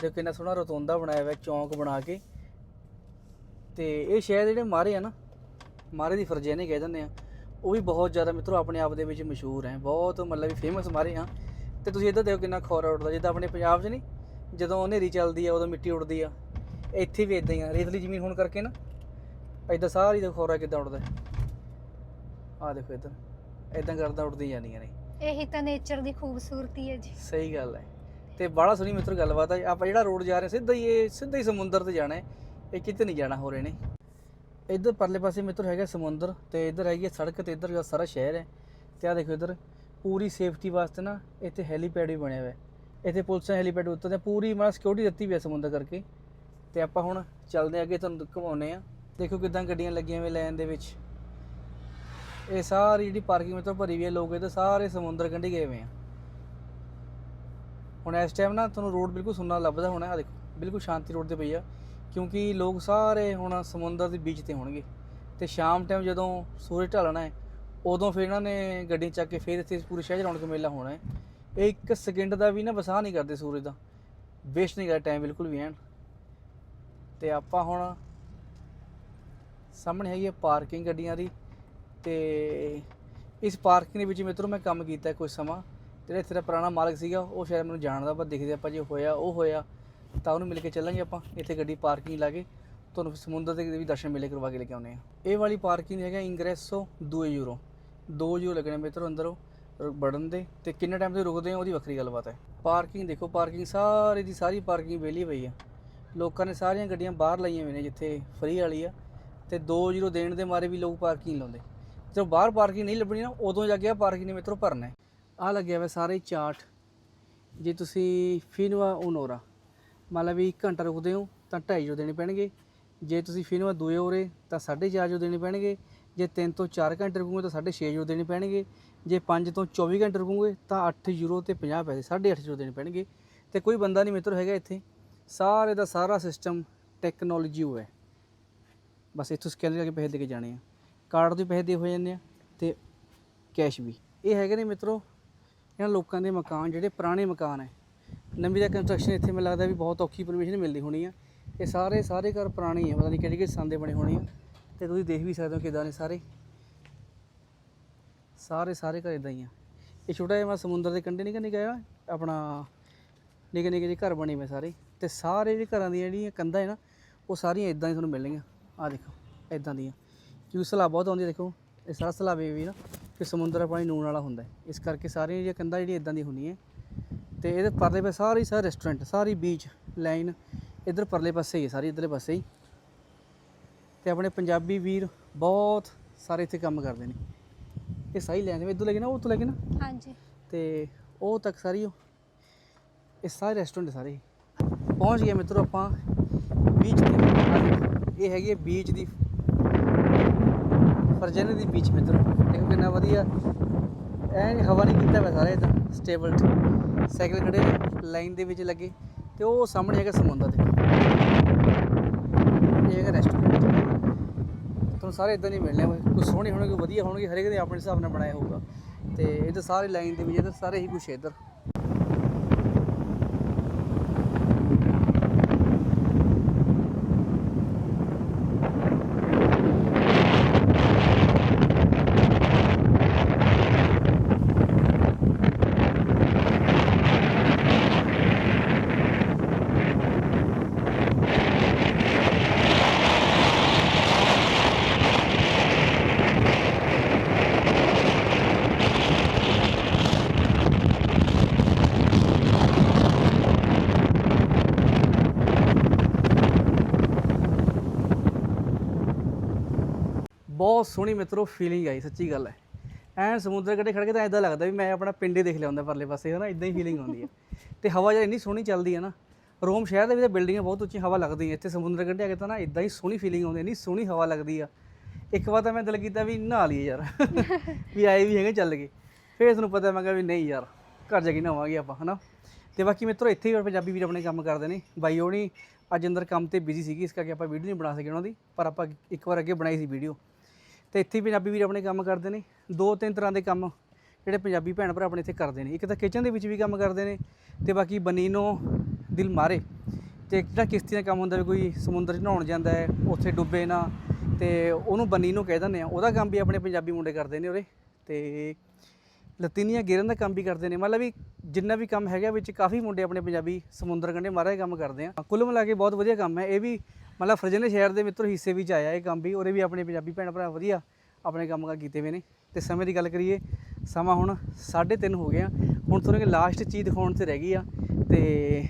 A: ਤੇ ਕਿੰਨਾ ਸੋਹਣਾ ਰਤੋਂਦਾ ਬਣਾਇਆ ਹੋਇਆ, ਚੌਂਕ ਬਣਾ ਕੇ। ਤੇ ਇਹ ਸ਼ਹਿਰ ਜਿਹੜੇ ਮਾਰੇ ਆ ਨਾ ਮਾਰੇ ਦੀ ਫਰਜ਼ੇਨੇ ਕਹਿ ਦਿੰਦੇ ਆ। ਉਹ ਵੀ ਬਹੁਤ ਜ਼ਿਆਦਾ ਮਿੱਤਰੋ ਆਪਣੇ ਆਪ ਦੇ ਵਿੱਚ ਮਸ਼ਹੂਰ ਹੈ। ਬਹੁਤ ਮਤਲਬ ਵੀ ਫੇਮਸ ਮਾਰੇ ਆ। ਤੇ ਤੁਸੀਂ ਇੱਧਰ ਦੇਖੋ ਕਿੰਨਾ ਖੌਰਾ ਉੱਡਦਾ। ਜਿੱਦਾਂ ਆਪਣੇ ਪੰਜਾਬ 'ਚ ਨਹੀਂ ਜਦੋਂ ਹਨੇਰੀ ਚੱਲਦੀ ਆ ਉਦੋਂ ਮਿੱਟੀ ਉੱਡਦੀ ਆ। ਇੱਥੇ ਵੀ ਇਦਾਂ ਹੀ ਆ। ਰੇਤਲੀ ਜ਼ਮੀਨ ਹੋਣ ਕਰਕੇ ਨਾ ਇਦਾਂ ਸਾਰੀ ਦਾ ਖੌਰਾ ਕਿੱਦਾਂ ਉੱਡਦਾ ਆ ਦੇਖੋ ਇੱਧਰ। ਇਦਾਂ ਕਰਦਾ ਉੱਡਦੀ ਜਾਂਦੀਆਂ ਨੇ।
B: ਇਹੀ ਤਾਂ ਨੇਚਰ ਦੀ ਖੂਬਸੂਰਤੀ ਹੈ ਜੀ।
A: ਸਹੀ ਗੱਲ ਹੈ। ਤੇ ਬੜਾ ਸੋਹਣੀ ਮਿੱਤਰ ਗੱਲਬਾਤ ਹੈ ਆਪਾਂ ਜਿਹੜਾ ਰੋਡ ਜਾ ਰਹੇ ਸਿੱਧਾ ਹੀ ਇਹ ਸਿੱਧਾ ਹੀ ਸਮੁੰਦਰ ਤੇ ਜਾਣਾ ਹੈ। ਇਹ ਕਿਤੇ ਨਹੀਂ ਜਾਣਾ ਹੋ ਰਹੇ ਨੇ ਇੱਧਰ ਪਰਲੇ ਪਾਸੇ ਮਿੱਤਰ ਹੈਗਾ ਸਮੁੰਦਰ ਤੇ ਇੱਧਰ ਹੈਗੀ ਹੈ ਸੜਕ ਤੇ ਇੱਧਰ ਜਿਹੜਾ ਸਾਰਾ ਸ਼ਹਿਰ ਹੈ ਤੇ ਆ ਦੇਖੋ ਇੱਧਰ, ਪੂਰੀ ਸੇਫਟੀ ਵਾਸਤੇ ਨਾ ਇੱਥੇ ਹੈਲੀਪੈਡ ਵੀ ਬਣਿਆ ਹੋਇਆ ਹੈ। ਇੱਥੇ ਪੁਲਿਸ ਨੇ ਹੈਲੀਪੈਡ ਉੱਤੇ ਪੂਰੀ ਮਤਲਬ ਸਿਕਿਉਰਿਟੀ ਦਿੱਤੀ ਵੀ ਹੈ ਸਮੁੰਦਰ ਕਰਕੇ। ਤੇ ਆਪਾਂ ਹੁਣ ਚੱਲਦੇ ਹਾਂ ਅੱਗੇ, ਤੁਹਾਨੂੰ ਘੁਮਾਉਂਦੇ ਆ ਦੇਖੋ ਕਿਦਾਂ ਗੱਡੀਆਂ ਲੱਗੀਆਂ ਹੋਈਆਂ ਲਾਈਨ ਦੇ ਵਿੱਚ। ਇਹ ਸਾਰੀ ਜਿਹੜੀ ਪਾਰਕਿੰਗ ਵਿੱਚ ਭਰੀ ਵੀ ਹੈ, ਲੋਕ ਇਹਦੇ ਸਾਰੇ ਸਮੁੰਦਰ ਕੰਢੇ ਗਏ ਹੋਏ ਆ। ਹੁਣ ਇਸ ਟਾਈਮ ਨਾ ਤੁਹਾਨੂੰ ਰੋਡ ਬਿਲਕੁਲ ਸੁੰਨਾ ਲੱਭਦਾ ਹੋਣਾ ਆ ਦੇਖੋ, ਬਿਲਕੁਲ ਸ਼ਾਂਤੀ ਰੋਡ ਤੇ ਪਈ ਆ। ਕਿਉਂਕਿ ਲੋਕ ਸਾਰੇ ਹੁਣ ਸਮੁੰਦਰ ਦੇ ਬੀਚ ਤੇ ਹੋਣਗੇ। ਤੇ ਸ਼ਾਮ ਟਾਈਮ ਜਦੋਂ ਸੂਰਜ ਢਲਣਾ ਹੈ, ਉਦੋਂ ਫਿਰ ਇਹਨਾਂ ਨੇ ਗੱਡੀ ਚੱਕ ਕੇ ਫਿਰ ਇੱਥੇ ਪੂਰੇ ਸ਼ਹਿਰ 'ਚ ਰੌਣਕ ਮੇਲਾ ਹੋਣਾ ਹੈ। ਇਹ ਇੱਕ ਸਕਿੰਟ ਦਾ ਵੀ ਨਾ ਵਸਾਹ ਨਹੀਂ ਕਰਦੇ ਸੂਰਜ ਦਾ। ਵੇਸਟ ਨਹੀਂ ਕਰਦੇ ਟਾਈਮ ਬਿਲਕੁਲ ਵੀ ਐਨ। ਤੇ ਆਪਾਂ ਹੁਣ ਸਾਹਮਣੇ ਹੈਗੀ ਹੈ ਪਾਰਕਿੰਗ ਗੱਡੀਆਂ ਦੀ। ਤੇ ਇਸ ਪਾਰਕਿੰਗ ਦੇ ਵਿੱਚ ਮਿੱਤਰੋ ਮੈਂ ਕੰਮ ਕੀਤਾ ਕੁਝ ਸਮਾਂ। ਜਿਹੜਾ ਇੱਥੇ ਦਾ ਪੁਰਾਣਾ ਮਾਲਕ ਸੀਗਾ, ਉਹ ਸ਼ਾਇਦ ਮੈਨੂੰ ਜਾਣਦਾ, ਪਰ ਦਿਖਦੇ ਆਪਾਂ ਜੇ ਹੋਇਆ, ਉਹ ਹੋਇਆ। ਤਾਂ ਉਹਨੂੰ ਮਿਲ ਕੇ ਚੱਲਾਂਗੇ ਆਪਾਂ। ਇੱਥੇ ਗੱਡੀ ਪਾਰਕਿੰਗ ਲਾ ਕੇ ਤੁਹਾਨੂੰ ਸਮੁੰਦਰ ਦੇ ਵੀ ਦਰਸ਼ਨ ਮੇਲੇ ਕਰਵਾ ਕੇ ਲੈ ਕੇ ਆਉਨੇ ਆ ਇਹ ਵਾਲੀ ਪਾਰਕਿੰਗ ਹੈਗਾ ਇੰਗਰੈਸੋ 2 ਯੂਰੋ। 2 ਯੂਰੋ ਲੱਗਣੇ ਮਿੱਤਰੋ ਅੰਦਰੋਂ ਬੜਨ ਦੇ। ਤੇ ਕਿੰਨੇ ਟਾਈਮ ਤੇ ਰੁਕਦੇ ਆ, ਉਹਦੀ ਵੱਖਰੀ ਗੱਲਬਾਤ ਹੈ। ਪਾਰਕਿੰਗ ਦੇਖੋ, ਪਾਰਕਿੰਗ ਸਾਰੀ ਦੀ ਸਾਰੀ ਪਾਰਕਿੰਗ ਵਿਹਲੀ ਪਈ ਆ। ਲੋਕਾਂ ਨੇ ਸਾਰੀਆਂ ਗੱਡੀਆਂ ਬਾਹਰ ਲਾਈਆਂ ਹੋਈਆਂ ਨੇ, ਜਿੱਥੇ ਫਰੀ ਵਾਲੀ ਆ। ਤੇ 2-0 ਦੇਣ ਦੇ ਮਾਰੇ ਵੀ ਲੋਕ ਪਾਰਕਿੰਗ ਲਾਉਂਦੇ। ਜਦੋਂ ਬਾਹਰ ਪਾਰਕਿੰਗ ਨਹੀਂ ਲੱਭਣੀ ਨਾ, ਉਦੋਂ ਜਾ ਕੇ ਆ ਪਾਰਕਿੰਗ ਨੇ ਮਿੱਤਰੋ ਭਰਨਾ ਹੈ। ਆ ਲੱਗਿਆ ਹੋਇਆ ਸਾਰੇ ਚਾਰਟ। ਜੇ ਤੁਸੀਂ ਫਿਨਵਾ ਓਨੋਰਾ ਮੰਨ ਲਾ ਵੀ 1 ਘੰਟਾ ਰੁਕਦੇ ਹੋ, ਤਾਂ 250 ਦੇਣੇ ਪੈਣਗੇ। ਜੇ ਤੁਸੀਂ ਫਿਨਵਾ ਦੂਏ ਹੋਰੇ ਤਾਂ 450 ਦੇਣੇ ਪੈਣਗੇ। ਜੇ 3 ਤੋਂ 4 ਘੰਟੇ ਰੁਕੋਗੇ, ਤਾਂ 6.5 ਯੂਰੋ ਦੇਣੇ ਪੈਣਗੇ। ਜੇ 5 ਤੋਂ 24 ਘੰਟੇ ਰੁਕੋਗੇ, ਤਾਂ 8 ਯੂਰੋ ਤੇ 50 ਪੈਸੇ 8.5 ਯੂਰੋ ਦੇਣੇ ਪੈਣਗੇ। ਤੇ ਕੋਈ ਬੰਦਾ ਨਹੀਂ ਮਿੱਤਰ ਹੈਗਾ ਇੱਥੇ। ਸਾਰੇ ਦਾ ਸਾਰਾ ਸਿਸਟਮ ਟੈਕਨੋਲੋਜੀ ਹੋਇਆ ਬਸ ਇੱਥੋਂ ਸਕੈਨ ਕਰਕੇ ਪੈਸੇ ਦੇ ਕੇ ਜਾਣੇ ਆ। ਕਾਰਡ ਤੋਂ ਪੈਸੇ ਦੇ ਹੋ ਜਾਂਦੇ ਆ ਤੇ ਕੈਸ਼ ਵੀ। ਇਹ ਹੈਗੇ ਨੇ ਮਿੱਤਰੋ, ਇਹਨਾਂ ਲੋਕਾਂ ਦੇ ਮਕਾਨ, ਜਿਹੜੇ ਪੁਰਾਣੇ ਮਕਾਨ ਹੈ। ਨਵੀਂ ਦਾ ਕੰਸਟਰਕਸ਼ਨ ਇੱਥੇ ਮੈਨੂੰ ਲੱਗਦਾ ਵੀ ਬਹੁਤ ਔਖੀ ਪਰਮਿਸ਼ਨ ਮਿਲਦੀ ਹੋਣੀ ਆ। ਇਹ ਸਾਰੇ ਸਾਰੇ ਘਰ ਪੁਰਾਣੇ ਹੀ ਆ, ਪਤਾ ਨਹੀਂ ਕਿਹੜੇ ਕਿਹੜੇ ਸੰਨ ਦੇ ਬਣੇ ਹੋਣੇ ਆ। ਤੇ ਤੁਸੀਂ ਦੇਖ ਵੀ ਸਕਦੇ ਹੋ ਕਿਦਾਂ ਨੇ ਸਾਰੇ। ਸਾਰੇ ਸਾਰੇ ਘਰ ਇਦਾਂ ਹੀ ਆ। ਇਹ ਛੋਟਾ ਜਿਹਾ ਮੈਂ ਸਮੁੰਦਰ ਦੇ ਕੰਢੇ ਨਹੀਂ ਕੰਨੀ ਗਿਆ, ਆਪਣਾ ਨਿੱਕੇ ਨਿੱਕੇ ਜਿਹੇ ਘਰ ਬਣੇ ਮੈਂ ਸਾਰੇ। ਤੇ ਸਾਰੇ ਜਿਹੜੇ ਘਰਾਂ ਦੀਆਂ ਜਿਹੜੀਆਂ ਕੰਧਾਂ ਹੈ ਨਾ, ਉਹ ਸਾਰੀਆਂ ਇਦਾਂ ਹੀ ਤੁਹਾਨੂੰ ਮਿਲਣਗੀਆਂ। ਆ ਦੇਖੋ ਇਦਾਂ ਦੀਆਂ। ਕਿਉਂਕਿ ਸਲਾਬ ਬਹੁਤ ਆਉਂਦੀ ਹੈ ਦੇਖੋ, ਇਹ ਸਾਰਾ ਸਲਾਬ ਇਹ ਵੀ ਨਾ, ਕਿ ਸਮੁੰਦਰ ਦਾ ਪਾਣੀ ਨੂਣ ਵਾਲਾ ਹੁੰਦਾ ਇਸ ਕਰਕੇ ਸਾਰੀਆਂ ਜਿਹੜੀਆਂ ਕੰਧਾਂ ਜਿਹੜੀਆਂ ਇਦਾਂ ਦੀ ਹੁੰਦੀਆਂ ਤੇ ਇਹਦੇ ਪਰਲੇ ਪਾਸੇ ਸਾਰੀ ਸਾਰਾ ਰੈਸਟੋਰੈਂਟ ਸਾਰੀ ਬੀਚ ਲਾਈਨ ਇਧਰ ਪਰਲੇ ਪਾਸੇ ਹੀ ਹੈ ਸਾਰੀ ਇਧਰਲੇ ਪਾਸੇ ਹੀ। ਤੇ ਆਪਣੇ ਪੰਜਾਬੀ ਵੀਰ ਬਹੁਤ ਸਾਰੇ ਇੱਥੇ ਕੰਮ ਕਰਦੇ ਨੇ। ਇਹ ਸਹੀ ਲੈਂਦੇ ਇਧਰ ਲੱਗੇ ਨਾ ਉਹ ਤੋਂ ਲੱਗੇ ਨਾ?
B: ਹਾਂਜੀ।
A: ਤੇ ਉਹ ਤੱਕ ਸਾਰੀ ਉਹ ਇਹ ਸਾਰੇ ਰੈਸਟੋਰੈਂਟ ਸਾਰੇ। ਪਹੁੰਚ ਗਏ ਮਿੱਤਰੋ ਆਪਾਂ ਬੀਚ ਤੇ। ਇਹ ਹੈਗੀ ਹੈ ਬੀਚ ਦੀ ਫਰਜਨ ਦੀ ਬੀਚ ਮਿੱਤਰੋ। ਦੇਖੋ ਕਿੰਨਾ ਵਧੀਆ। ਐਨ ਹਵਾ ਨਹੀਂ ਕੀਤਾ ਹੋਇਆ ਸਾਰਾ ਇਦਾਂ ਸਟੇਬਲ ਸਾਈਕਲ ਖੜੇ ਨੇ, ਲਾਈਨ ਦੇ ਵਿੱਚ ਲੱਗੇ ਤੇ ਉਹ ਸਾਹਮਣੇ ਹੈਗਾ ਸਮੁੰਦਰ ਦੇ। ਇਹ ਹੈਗਾ ਰੈਸਟੋਰੈਂਟ ਤੁਹਾਨੂੰ ਸਾਰੇ ਇਦਾਂ ਨਹੀਂ ਮਿਲਣੇ ਕੋਈ ਸੋਹਣੇ ਹੋਣਗੇ, ਵਧੀਆ ਹੋਣਗੇ, ਹਰੇਕ ਦੇ ਆਪਣੇ ਹਿਸਾਬ ਨਾਲ ਬਣਾਇਆ ਹੋਊਗਾ। ਤੇ ਇਹਦੇ ਸਾਰੇ ਲਾਈਨ ਦੇ ਵਿੱਚ ਇਹਦੇ ਸਾਰੇ ਹੀ ਕੁਛ ਇੱਧਰ ਬਹੁਤ ਸੋਹਣੀ ਮਿੱਤਰੋ ਫੀਲਿੰਗ ਆਈ ਸੱਚੀ ਗੱਲ ਹੈ। ਐਨ ਸਮੁੰਦਰ ਕੰਢੇ ਖੜ ਕੇ ਤਾਂ ਇਦਾਂ ਲੱਗਦਾ ਵੀ ਮੈਂ ਆਪਣਾ ਪਿੰਡੇ ਦੇਖ ਲਿਆ ਹੁੰਦਾ ਪਰਲੇ ਪਾਸੇ ਹਨਾ? ਇਦਾਂ ਹੀ ਫੀਲਿੰਗ ਆਉਂਦੀ ਹੈ। ਤੇ ਹਵਾ ਜਦ ਇੰਨੀ ਸੋਹਣੀ ਚੱਲਦੀ ਹੈ ਨਾ ਰੋਮ ਸ਼ਹਿਰ ਦੇ ਵਿੱਚ ਤਾਂ ਬਿਲਡਿੰਗਾਂ ਬਹੁਤ ਉੱਚੀ ਹਵਾ ਲੱਗਦੀ ਹੈ ਇੱਥੇ ਸਮੁੰਦਰ ਕੰਢੇ ਆ ਕੇ ਤਾਂ ਨਾ ਇਦਾਂ ਹੀ ਸੋਹਣੀ ਫੀਲਿੰਗ ਆਉਂਦੀ ਹੈ ਇੰਨੀ ਸੋਹਣੀ ਹਵਾ ਲੱਗਦੀ ਆ। ਇੱਕ ਵਾਰ ਤਾਂ ਮੈਂ ਦਿਲ ਕੀਤਾ ਵੀ ਨਹਾ ਲਈਏ ਯਾਰ ਵੀ ਆਏ ਵੀ ਹੈਗੇ ਚੱਲ ਗਏ। ਫਿਰ ਤੁਹਾਨੂੰ ਪਤਾ ਮੈਂ ਕਿਹਾ ਵੀ ਨਹੀਂ ਯਾਰ ਘਰ ਜਾ ਕੇ ਨਹਾਵਾਂਗੇ ਆਪਾਂ ਹਨਾ? ਤੇ ਬਾਕੀ ਮਿੱਤਰੋ ਇੱਥੇ ਵੀ ਪੰਜਾਬੀ ਵੀਰ ਆਪਣੇ ਕੰਮ ਕਰਦੇ ਨੇ। ਬਾਈ ਹੋਣੀ ਅੱਜ ਅੰਦਰ ਕੰਮ ਤੇ ਬਿਜ਼ੀ ਸੀਗੀ ਇਸ ਕਰਕੇ ਆਪਾਂ ਵੀਡੀਓ ਨਹੀਂ ਬਣਾ ਸਕੇ ਉਹਨਾਂ ਦੀ ਪਰ ਆਪਾਂ ਇੱਕ ਵਾਰ ਅੱਗੇ ਬਣਾਈ ਸੀ ਵੀਡੀਓ ਤੇ ਇੱਥੇ ਪੰਜਾਬੀ ਵੀਰ ਆਪਣੇ ਕੰਮ ਕਰਦੇ ਨੇ। ਦੋ ਤਿੰਨ ਤਰ੍ਹਾਂ ਦੇ ਕੰਮ ਜਿਹੜੇ ਪੰਜਾਬੀ ਭੈਣ ਭਰਾ ਆਪਣੇ ਇੱਥੇ ਕਰਦੇ ਨੇ। ਇੱਕ ਤਾਂ ਕਿਚਨ ਦੇ ਵਿੱਚ ਵੀ ਕੰਮ ਕਰਦੇ ਨੇ ਤੇ ਬਾਕੀ ਬਨੀਨੋ ਦਿਲ ਮਾਰੇ ਤੇ ਇੱਕ ਜਿਹੜਾ ਕਿਸ਼ਤੀ ਦਾ ਕੰਮ ਹੁੰਦਾ ਵੀ ਕੋਈ ਸਮੁੰਦਰ 'ਚ ਨਹਾਉਣ ਜਾਂਦਾ ਹੈ, ਉੱਥੇ ਡੁੱਬੇ ਨਾ ਤੇ ਉਹਨੂੰ ਬਨੀਨੋ ਕਹਿ ਦਿੰਦੇ ਆ ਉਹਦਾ ਕੰਮ ਵੀ ਆਪਣੇ ਪੰਜਾਬੀ ਮੁੰਡੇ ਕਰਦੇ ਨੇ ਉਰੇ ਤੇ ਲਤੀਨੀਆਂ ਗੇਰਨ ਦਾ ਕੰਮ ਵੀ ਕਰਦੇ ਨੇ। ਮਤਲਬ ਵੀ ਜਿੰਨਾ ਵੀ ਕੰਮ ਹੈਗਾ ਵਿੱਚ ਕਾਫੀ ਮੁੰਡੇ ਆਪਣੇ ਪੰਜਾਬੀ ਸਮੁੰਦਰ ਕੰਢੇ ਮਾਰਾ ਕੰਮ ਕਰਦੇ ਆ। ਕੁੱਲ ਮਿਲਾ ਕੇ ਬਹੁਤ ਵਧੀਆ ਕੰਮ ਹੈ। ਇਹ ਵੀ ਮਤਲਬ ਫਰਜਨੇ ਸ਼ਹਿਰ ਦੇ ਮਿੱਤਰ ਹਿੱਸੇ ਵਿੱਚ ਆਇਆ ਇਹ ਕੰਮ ਵੀ ਉਹਦੇ ਵੀ ਆਪਣੇ ਪੰਜਾਬੀ ਭੈਣ ਭਰਾ ਵਧੀਆ ਆਪਣੇ ਕੰਮ ਕਾਰ ਕੀਤੇ ਹੋਏ ਨੇ। ਤੇ ਸਮੇਂ ਦੀ ਗੱਲ ਕਰੀਏ, ਸਮਾਂ ਹੁਣ 3:30 ਹੋ ਗਿਆ ਹੁਣ ਤੁਹਾਨੂੰ ਇੱਕ ਲਾਸਟ ਚੀਜ਼ ਦਿਖਾਉਣ ਤੇ ਰਹਿ ਗਈ ਆ, ਤੇ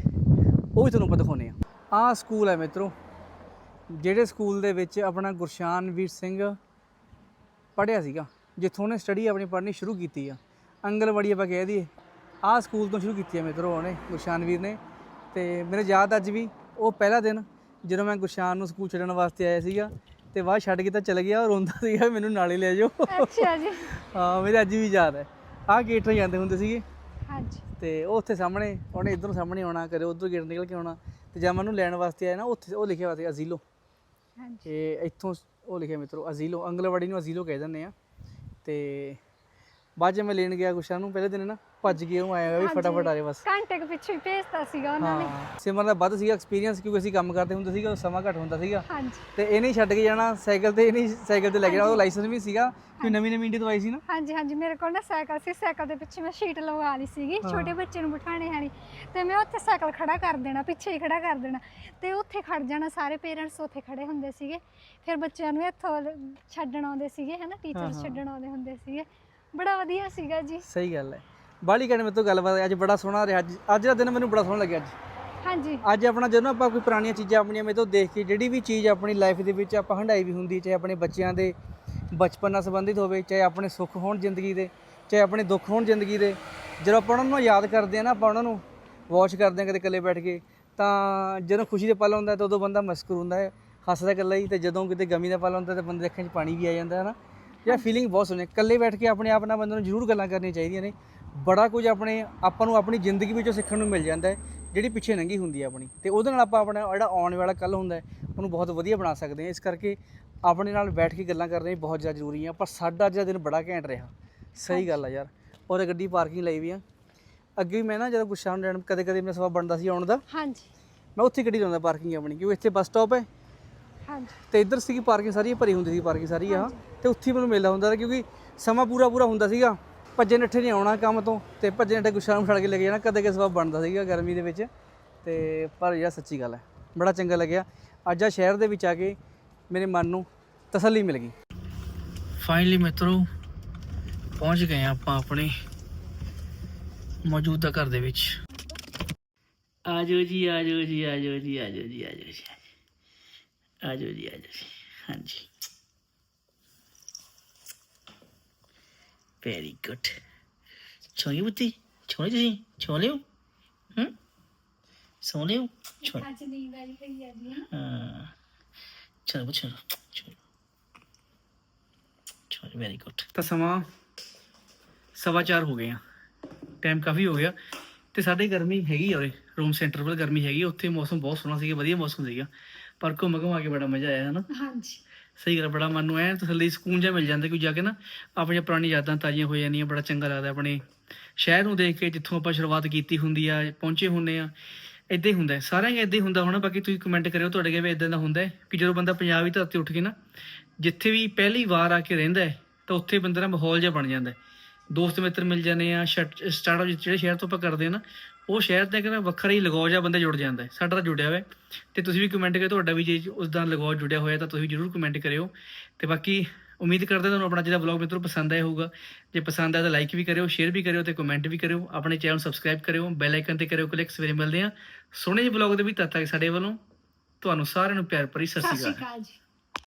A: ਉਹ ਵੀ ਤੁਹਾਨੂੰ ਆਪਾਂ ਦਿਖਾਉਨੇ ਆ। ਆਹ ਸਕੂਲ ਹੈ ਮਿੱਤਰੋ, ਜਿਹੜੇ ਸਕੂਲ ਦੇ ਵਿੱਚ ਆਪਣਾ ਗੁਰਸ਼ਾਨ ਵੀਰ ਸਿੰਘ ਪੜ੍ਹਿਆ ਸੀਗਾ, ਜਿੱਥੋਂ ਉਹਨੇ ਸਟੱਡੀ ਆਪਣੀ ਪੜ੍ਹਨੀ ਸ਼ੁਰੂ ਕੀਤੀ ਆ। ਅੰਗਲਵਾੜੀ ਆਪਾਂ ਕਹਿ ਦਈਏ, ਆਹ ਸਕੂਲ ਤੋਂ ਸ਼ੁਰੂ ਕੀਤੀ ਆ ਮਿੱਤਰੋ ਉਹਨੇ, ਗੁਰਸ਼ਾਨ ਵੀਰ ਨੇ। ਤੇ ਮੇਰੇ ਯਾਦ ਅੱਜ ਵੀ, ਉਹ ਪਹਿਲਾ ਦਿਨ ਜਦੋਂ ਮੈਂ ਗੁਰਸ਼ਾਨ ਨੂੰ ਸਕੂਲ ਛੱਡਣ ਵਾਸਤੇ ਆਇਆ ਸੀਗਾ ਤੇ ਬਾਅਦ ਛੱਡ ਕੇ ਤਾਂ ਚਲ ਗਿਆ ਉਹ ਰੋਂਦਾ ਸੀਗਾ ਵੀ ਮੈਨੂੰ ਨਾਲੇ ਲੈ ਜਾਓ।
B: ਅੱਛਾ ਜੀ।
A: ਹਾਂ ਮੇਰੇ ਅੱਜ ਵੀ ਯਾਦ ਹੈ। ਆਹ ਗੇਟ ਤੋਂ ਜਾਂਦੇ ਹੁੰਦੇ ਸੀਗੇ।
B: ਹਾਂਜੀ।
A: ਤੇ ਉਹ ਉੱਥੇ ਸਾਹਮਣੇ ਉਹਨੇ ਇਧਰੋਂ ਸਾਹਮਣੇ ਆਉਣਾ ਕਰੇ ਉਧਰੋਂ ਗੇਟ ਨਿਕਲ ਕੇ ਆਉਣਾ। ਤੇ ਜਦ ਮੈਨੂੰ ਲੈਣ ਵਾਸਤੇ ਆਇਆ ਨਾ ਉੱਥੇ ਉਹ ਲਿਖਿਆ ਹੋਇਆ ਸੀ ਅਜ਼ੀਲੋ
B: ਹਾਂਜੀ।
A: ਤੇ ਇੱਥੋਂ ਉਹ ਲਿਖਿਆ ਮਿੱਤਰੋ ਅਜ਼ੀਲੋ ਅੰਗਲਵਾੜੀ ਨੂੰ ਅਜ਼ੀਲੋ ਕਹਿ ਦਿੰਦੇ ਆ। ਤੇ ਬਾਅਦ 'ਚ ਮੈਂ ਲੈਣ ਗਿਆ ਗੁਸ਼ਾ ਨੂੰ ਪਹਿਲੇ ਦਿਨ ਨਾ ਭੱਜ ਕੇ ਉਹ ਆਇਆ ਵੀ
B: ਹਾਂਜੀ।
A: ਫਟਾਫਟ ਆ ਜਾ ਬਸ।
B: ਘੰਟੇ ਕੁ ਪਿੱਛੇ ਹੀ ਭੇਜਤਾ ਸੀਗਾ ਉਹਨਾਂ ਨੇ।
A: ਹਾਂ ਸਿਮਰਨ ਦਾ ਵੱਧ ਸੀਗਾ ਐਕਸਪੀਰੀਅੰਸ ਕਿਉਂਕਿ ਅਸੀਂ ਕੰਮ ਕਰਦੇ ਹੁੰਦੇ ਸੀਗਾ ਸਮਾਂ ਘੱਟ ਹੁੰਦਾ ਸੀਗਾ।
B: ਹਾਂਜੀ।
A: ਤੇ ਇਹ ਨਹੀਂ ਛੱਡ ਕੇ ਜਾਣਾ ਸਾਈਕਲ ਤੇ ਇਹ ਨਹੀਂ ਸਾਈਕਲ ਤੇ ਲੈ ਕੇ ਜਾਣਾ ਉਹ ਲਾਇਸੈਂਸ ਵੀ ਸੀਗਾ ਕਿ ਨਵੀਂ ਨਵੀਂ ਇੰਡੀ ਦਵਾਈ ਸੀ ਨਾ।
B: ਹਾਂਜੀ ਹਾਂਜੀ ਮੇਰੇ ਕੋਲ ਨਾ ਸਾਈਕਲ ਸੀ ਸਾਈਕਲ ਦੇ ਪਿੱਛੇ ਮੈਂ ਸ਼ੀਟ ਲਵਾ ਲਈ ਸੀਗੀ ਛੋਟੇ ਬੱਚੇ ਨੂੰ ਬਿਠਾਣੇ ਨਹੀਂ ਤੇ ਮੈਂ ਉੱਥੇ ਸਾਈਕਲ ਖੜਾ ਕਰ ਦੇਣਾ ਪਿੱਛੇ ਹੀ ਖੜਾ ਕਰ ਦੇਣਾ। ਤੇ ਉੱਥੇ ਖੜ ਜਾਣਾ ਸਾਰੇ ਪੇਰੈਂਟਸ ਉੱਥੇ ਖੜੇ ਹੁੰਦੇ ਸੀਗੇ। ਫਿਰ ਬੱਚਿਆਂ ਨੂੰ ਇੱਥੋਂ ਛੱਡਣ ਆਉਂਦੇ ਸੀਗੇ ਹਨਾ ਟੀਚਰਸ
A: ਹਾਂ।
B: ਛੱਡਣ ਆਉਂਦੇ ਹੁੰਦੇ ਸੀਗੇ। ਬੜਾ ਵਧੀਆ ਸੀਗਾ ਜੀ।
A: ਸਹੀ ਗੱਲ ਹੈ। ਬਾਲੀ ਕਹਿੰਦੇ ਮੇਰੇ ਤੋਂ ਗੱਲਬਾਤ ਅੱਜ ਬੜਾ ਸੋਹਣਾ ਰਿਹਾ ਅੱਜ ਅੱਜ ਦਾ ਦਿਨ ਮੈਨੂੰ ਬੜਾ ਸੋਹਣਾ ਲੱਗਿਆ ਅੱਜ।
B: ਹਾਂਜੀ।
A: ਅੱਜ ਆਪਣਾ ਜਦੋਂ ਆਪਾਂ ਕੋਈ ਪੁਰਾਣੀਆਂ ਚੀਜ਼ਾਂ ਆਪਣੀਆਂ ਮੇਰੇ ਤੋਂ ਦੇਖ ਕੇ ਜਿਹੜੀ ਵੀ ਚੀਜ਼ ਆਪਣੀ ਲਾਈਫ ਦੇ ਵਿੱਚ ਆਪਾਂ ਹੰਡਾਈ ਵੀ ਹੁੰਦੀ ਚਾਹੇ ਆਪਣੇ ਬੱਚਿਆਂ ਦੇ ਬਚਪਨ ਨਾਲ ਸੰਬੰਧਿਤ ਹੋਵੇ ਚਾਹੇ ਆਪਣੇ ਸੁੱਖ ਹੋਣ ਜ਼ਿੰਦਗੀ ਦੇ ਚਾਹੇ ਆਪਣੇ ਦੁੱਖ ਹੋਣ ਜ਼ਿੰਦਗੀ ਦੇ ਜਦੋਂ ਆਪਾਂ ਉਹਨਾਂ ਨੂੰ ਯਾਦ ਕਰਦੇ ਆ ਨਾ ਆਪਾਂ ਉਹਨਾਂ ਨੂੰ ਵਾਚ ਕਰਦੇ ਆ ਕਦੇ ਇਕੱਲੇ ਬੈਠ ਕੇ ਤਾਂ ਜਦੋਂ ਖੁਸ਼ੀ ਦੇ ਪਲ ਹੁੰਦਾ ਤਾਂ ਉਦੋਂ ਬੰਦਾ ਮਸਕਰ ਹੁੰਦਾ ਹੈ ਹੱਸਦਾ ਇਕੱਲਾ ਹੀ ਤੇ ਜਦੋਂ ਕਿਤੇ ਗਮੀ ਦਾ ਪਲ ਹੁੰਦਾ ਤਾਂ ਬੰਦੇ ਦੇ ਅੱਖਾਂ 'ਚ ਪਾਣੀ ਵੀ ਆ ਜਾਂਦਾ ਹੈ ਨਾ। ਇਹ ਫੀਲਿੰਗ ਬਹੁਤ ਸੋਹਣੀ। ਇਕੱਲੇ ਬੈਠ ਕੇ ਆਪਣੇ ਆਪ ਨਾਲ ਬੰਦੇ ਨੂੰ ਜ਼ਰੂਰ ਗੱਲਾਂ ਕਰਨੀਆਂ ਚਾਹੀਦੀਆਂ ਨੇ ਬੜਾ ਕੁਝ ਆਪਣੇ ਆਪਾਂ ਨੂੰ ਆਪਣੀ ਜ਼ਿੰਦਗੀ ਵਿੱਚੋਂ ਸਿੱਖਣ ਨੂੰ ਮਿਲ ਜਾਂਦਾ ਹੈ ਜਿਹੜੀ ਪਿੱਛੇ ਲੰਘੀ ਹੁੰਦੀ ਹੈ ਆਪਣੀ। ਤੇ ਉਹਦੇ ਨਾਲ ਆਪਾਂ ਆਪਣਾ ਜਿਹੜਾ ਆਉਣ ਵਾਲਾ ਕੱਲ ਹੁੰਦਾ ਹੈ ਉਹਨੂੰ ਬਹੁਤ ਵਧੀਆ ਬਣਾ ਸਕਦੇ ਹਾਂ। ਇਸ ਕਰਕੇ ਆਪਣੇ ਨਾਲ ਬੈਠ ਕੇ ਗੱਲਾਂ ਕਰਨੀਆਂ ਬਹੁਤ ਜ਼ਿਆਦਾ ਜ਼ਰੂਰੀ ਆ ਪਰ ਸਾਡਾ ਅੱਜ ਦਾ ਦਿਨ ਬੜਾ ਘੈਂਟ ਰਿਹਾ। ਸਹੀ ਗੱਲ ਆ ਯਾਰ। ਔਰ ਗੱਡੀ ਪਾਰਕਿੰਗ ਲਈ ਵੀ ਆ। ਅੱਗੇ ਵੀ ਮੈਂ ਨਾ ਜਦੋਂ ਗੁੱਸਾ ਹੁੰਦਾ ਕਦੇ ਕਦੇ ਮੇਰਾ ਸਵਾ ਬਣਦਾ ਸੀ ਆਉਣ ਦਾ।
B: ਹਾਂਜੀ।
A: ਮੈਂ ਉੱਥੇ ਗੱਡੀ ਲਾਉਂਦਾ ਪਾਰਕਿੰਗ ਆਪਣੀ ਕਿਉਂਕਿ ਇੱਥੇ ਬੱਸ ਸਟਾਪ ਹੈ।
B: ਹਾਂਜੀ।
A: ਤੇ ਇੱਧਰ ਸੀਗੀ ਪਾਰਕਿੰਗ ਸਾਰੀ ਭਰੀ ਹੁੰਦੀ ਸੀ ਪਾਰਕਿੰਗ ਸਾਰੀ ਆ ਤੇ ਉੱਥੇ ਮੈਨੂੰ ਮਿਲਦਾ ਹੁੰਦਾ ਸੀ ਕਿਉਂਕਿ ਸਮਾਂ ਪੂਰਾ ਪੂਰਾ ਹੁੰਦਾ ਸੀਗਾ। ਭੱਜੇ ਨੱਠੇ ਨਹੀਂ ਆਉਣਾ ਕੰਮ ਤੋਂ ਤੇ ਭੱਜੇ ਨੱਠੇ ਗੁੱਸਾ ਨੂੰ ਛੱਡ ਕੇ ਲੈ ਕੇ ਜਾਣਾ ਕਦੇ ਕਿਸ ਵਾਰ ਬਣਦਾ ਸੀਗਾ ਗਰਮੀ ਦੇ ਵਿੱਚ। ਤੇ ਪਰ ਯਾਰ ਸੱਚੀ ਗੱਲ ਹੈ ਬੜਾ ਚੰਗਾ ਲੱਗਿਆ। ਅੱਜ ਆ ਸ਼ਹਿਰ ਦੇ ਵਿੱਚ ਆ ਕੇ ਮੇਰੇ ਮਨ ਨੂੰ ਤਸੱਲੀ ਮਿਲ ਗਈ। ਫਾਈਨਲੀ ਮਿੱਤਰੋ ਪਹੁੰਚ ਗਏ ਆਪਾਂ ਆਪਣੇ ਮੌਜੂਦਾ ਘਰ ਦੇ ਵਿੱਚ। ਆਜੋ ਜੀ ਆਜੋ ਜੀ ਆਜੋ ਜੀ ਆਜੋ ਜੀ ਆਜੋ ਜੀ। ਆਜੋ ਜੀ ਆਜੋ ਜੀ। ਹਾਂਜੀ। ਵੈਰੀ ਗੁੱਡ ਛੋਲੀ ਬੁੱਤੀ ਛੋਲੀ ਤੁਸੀਂ ਛੋ ਲਿਓ ਹੂੰ ਸੋ ਲਿਓ ਛੋ
B: ਅੱਜ ਨੀਂਦ ਆਈ ਪਈ ਜਾਂਦੀ ਹੈ
A: ਹਾਂ ਚਲੋ ਚਲੋ ਚਲੋ ਚਲੋ ਵੈਰੀ ਗੁੱਡ ਤਾਂ ਸਮਾਂ ਸਵਾ ਚਾਰ ਹੋ ਗਏ ਆ ਟਾਈਮ ਕਾਫੀ ਹੋ ਗਿਆ ਤੇ ਸਾਡੇ ਗਰਮੀ ਹੈਗੀ ਆ ਉਰੇ ਰੂਮ ਸੈਂਟਰ ਵੱਲ ਗਰਮੀ ਹੈਗੀ ਆ, ਉੱਥੇ ਮੌਸਮ ਬਹੁਤ ਸੋਹਣਾ ਸੀਗਾ ਵਧੀਆ ਮੌਸਮ ਸੀਗਾ ਪਰ ਘੁੰਮ ਘੁਮਾ ਕੇ ਬੜਾ ਮਜ਼ਾ ਆਇਆ ਹਨਾ
B: ਹਾਂਜੀ
A: ਸਹੀ ਗੱਲ ਬੜਾ ਮਨ ਨੂੰ ਐ ਤਸੱਲੀ, ਸਕੂਨ ਜਿਹਾ ਮਿਲ ਜਾਂਦਾ ਕੋਈ ਜਾ ਕੇ ਨਾ। ਆਪਣੀਆਂ ਪੁਰਾਣੀ ਯਾਦਾਂ ਤਾਜ਼ੀਆਂ ਹੋ ਜਾਂਦੀਆਂ ਬੜਾ ਚੰਗਾ ਲੱਗਦਾ ਆਪਣੇ ਸ਼ਹਿਰ ਨੂੰ ਦੇਖ ਕੇ, ਜਿੱਥੋਂ ਆਪਾਂ ਸ਼ੁਰੂਆਤ ਕੀਤੀ ਹੁੰਦੀ ਆ, ਪਹੁੰਚੇ ਹੁੰਨੇ ਆ ਇਦਾਂ ਹੀ ਹੁੰਦਾ ਸਾਰਿਆਂ ਦਾ ਇਦਾਂ ਹੀ ਹੁੰਦਾ ਹੋਣਾ, ਬਾਕੀ ਤੁਸੀਂ ਕਮੈਂਟ ਕਰਿਓ ਤੁਹਾਡੇ ਕੇ ਵੀ ਇਦਾਂ ਦਾ ਹੁੰਦਾ ਹੈ ਕਿ ਜਦੋਂ ਬੰਦਾ ਪੰਜਾਬੀ ਧਰਤੀ ਉੱਠ ਕੇ ਨਾ, ਜਿੱਥੇ ਵੀ ਪਹਿਲੀ ਵਾਰ ਆ ਕੇ ਰਹਿੰਦਾ ਹੈ, ਤਾਂ ਉੱਥੇ ਬੰਦੇ ਦਾ ਮਾਹੌਲ ਜਿਹਾ ਬਣ ਜਾਂਦਾ ਦੋਸਤ ਮਿੱਤਰ ਮਿਲ ਜਾਂਦੇ ਆ ਸਟਾਰਟਅਪ ਜਿਹੜੇ ਸ਼ਹਿਰ ਤੋਂ ਆਪਾਂ ਕਰਦੇ ਆ ਨਾ ਉਹ ਸ਼ਹਿਰ 'ਤੇ ਕਿਹੜਾ ਵੱਖਰਾ ਹੀ ਲਗਾਓ ਜਾਂ ਬੰਦਾ ਜੁੜ ਜਾਂਦਾ ਹੈ, ਸਾਡਾ ਤਾਂ ਜੁੜਿਆ ਹੋਇਆ ਹੈ। ਤੇ ਤੁਸੀਂ ਵੀ ਕਮੈਂਟ ਕਰਿਓ, ਤੁਹਾਡਾ ਵੀ ਜੇ ਉਸ ਦਾ ਲਗਾਓ ਜੁੜਿਆ ਹੋਇਆ ਤਾਂ ਤੁਸੀਂ ਜਰੂਰ ਕਮੈਂਟ ਕਰਿਓ। ਤੇ ਬਾਕੀ ਉਮੀਦ ਕਰਦੇ ਤੁਹਾਨੂੰ ਆਪਣਾ ਜਿਹੜਾ ਵਲੌਗ ਮਿੱਤਰੋ ਪਸੰਦ ਆਇਆ ਹੋਊਗਾ। ਜੇ ਪਸੰਦ ਆਇਆ ਤਾਂ ਲਾਈਕ ਵੀ ਕਰਿਓ ਸ਼ੇਅਰ ਵੀ ਕਰਿਓ ਤੇ ਕਮੈਂਟ ਵੀ ਕਰਿਓ। ਆਪਣੇ ਚੈਨਲ ਨੂੰ ਸਬਸਕ੍ਰਾਈਬ ਕਰਿਓ ਬੈਲ ਆਈਕਨ ਤੇ ਕਰਿਓ ਕਲਿੱਕ ਸਵੇਰੇ ਮਿਲਦੇ ਆ ਸੋਹਣੇ ਜਿਹੇ ਵਲੌਗ ਦੇ ਵੀ ਤਦ ਤੱਕ ਸਾਡੇ ਵੱਲੋਂ ਤੁਹਾਨੂੰ ਸਾਰਿਆਂ ਨੂੰ ਪਿਆਰ ਭਰੀ ਸਤਿ ਸ਼੍ਰੀ ਅਕਾਲ।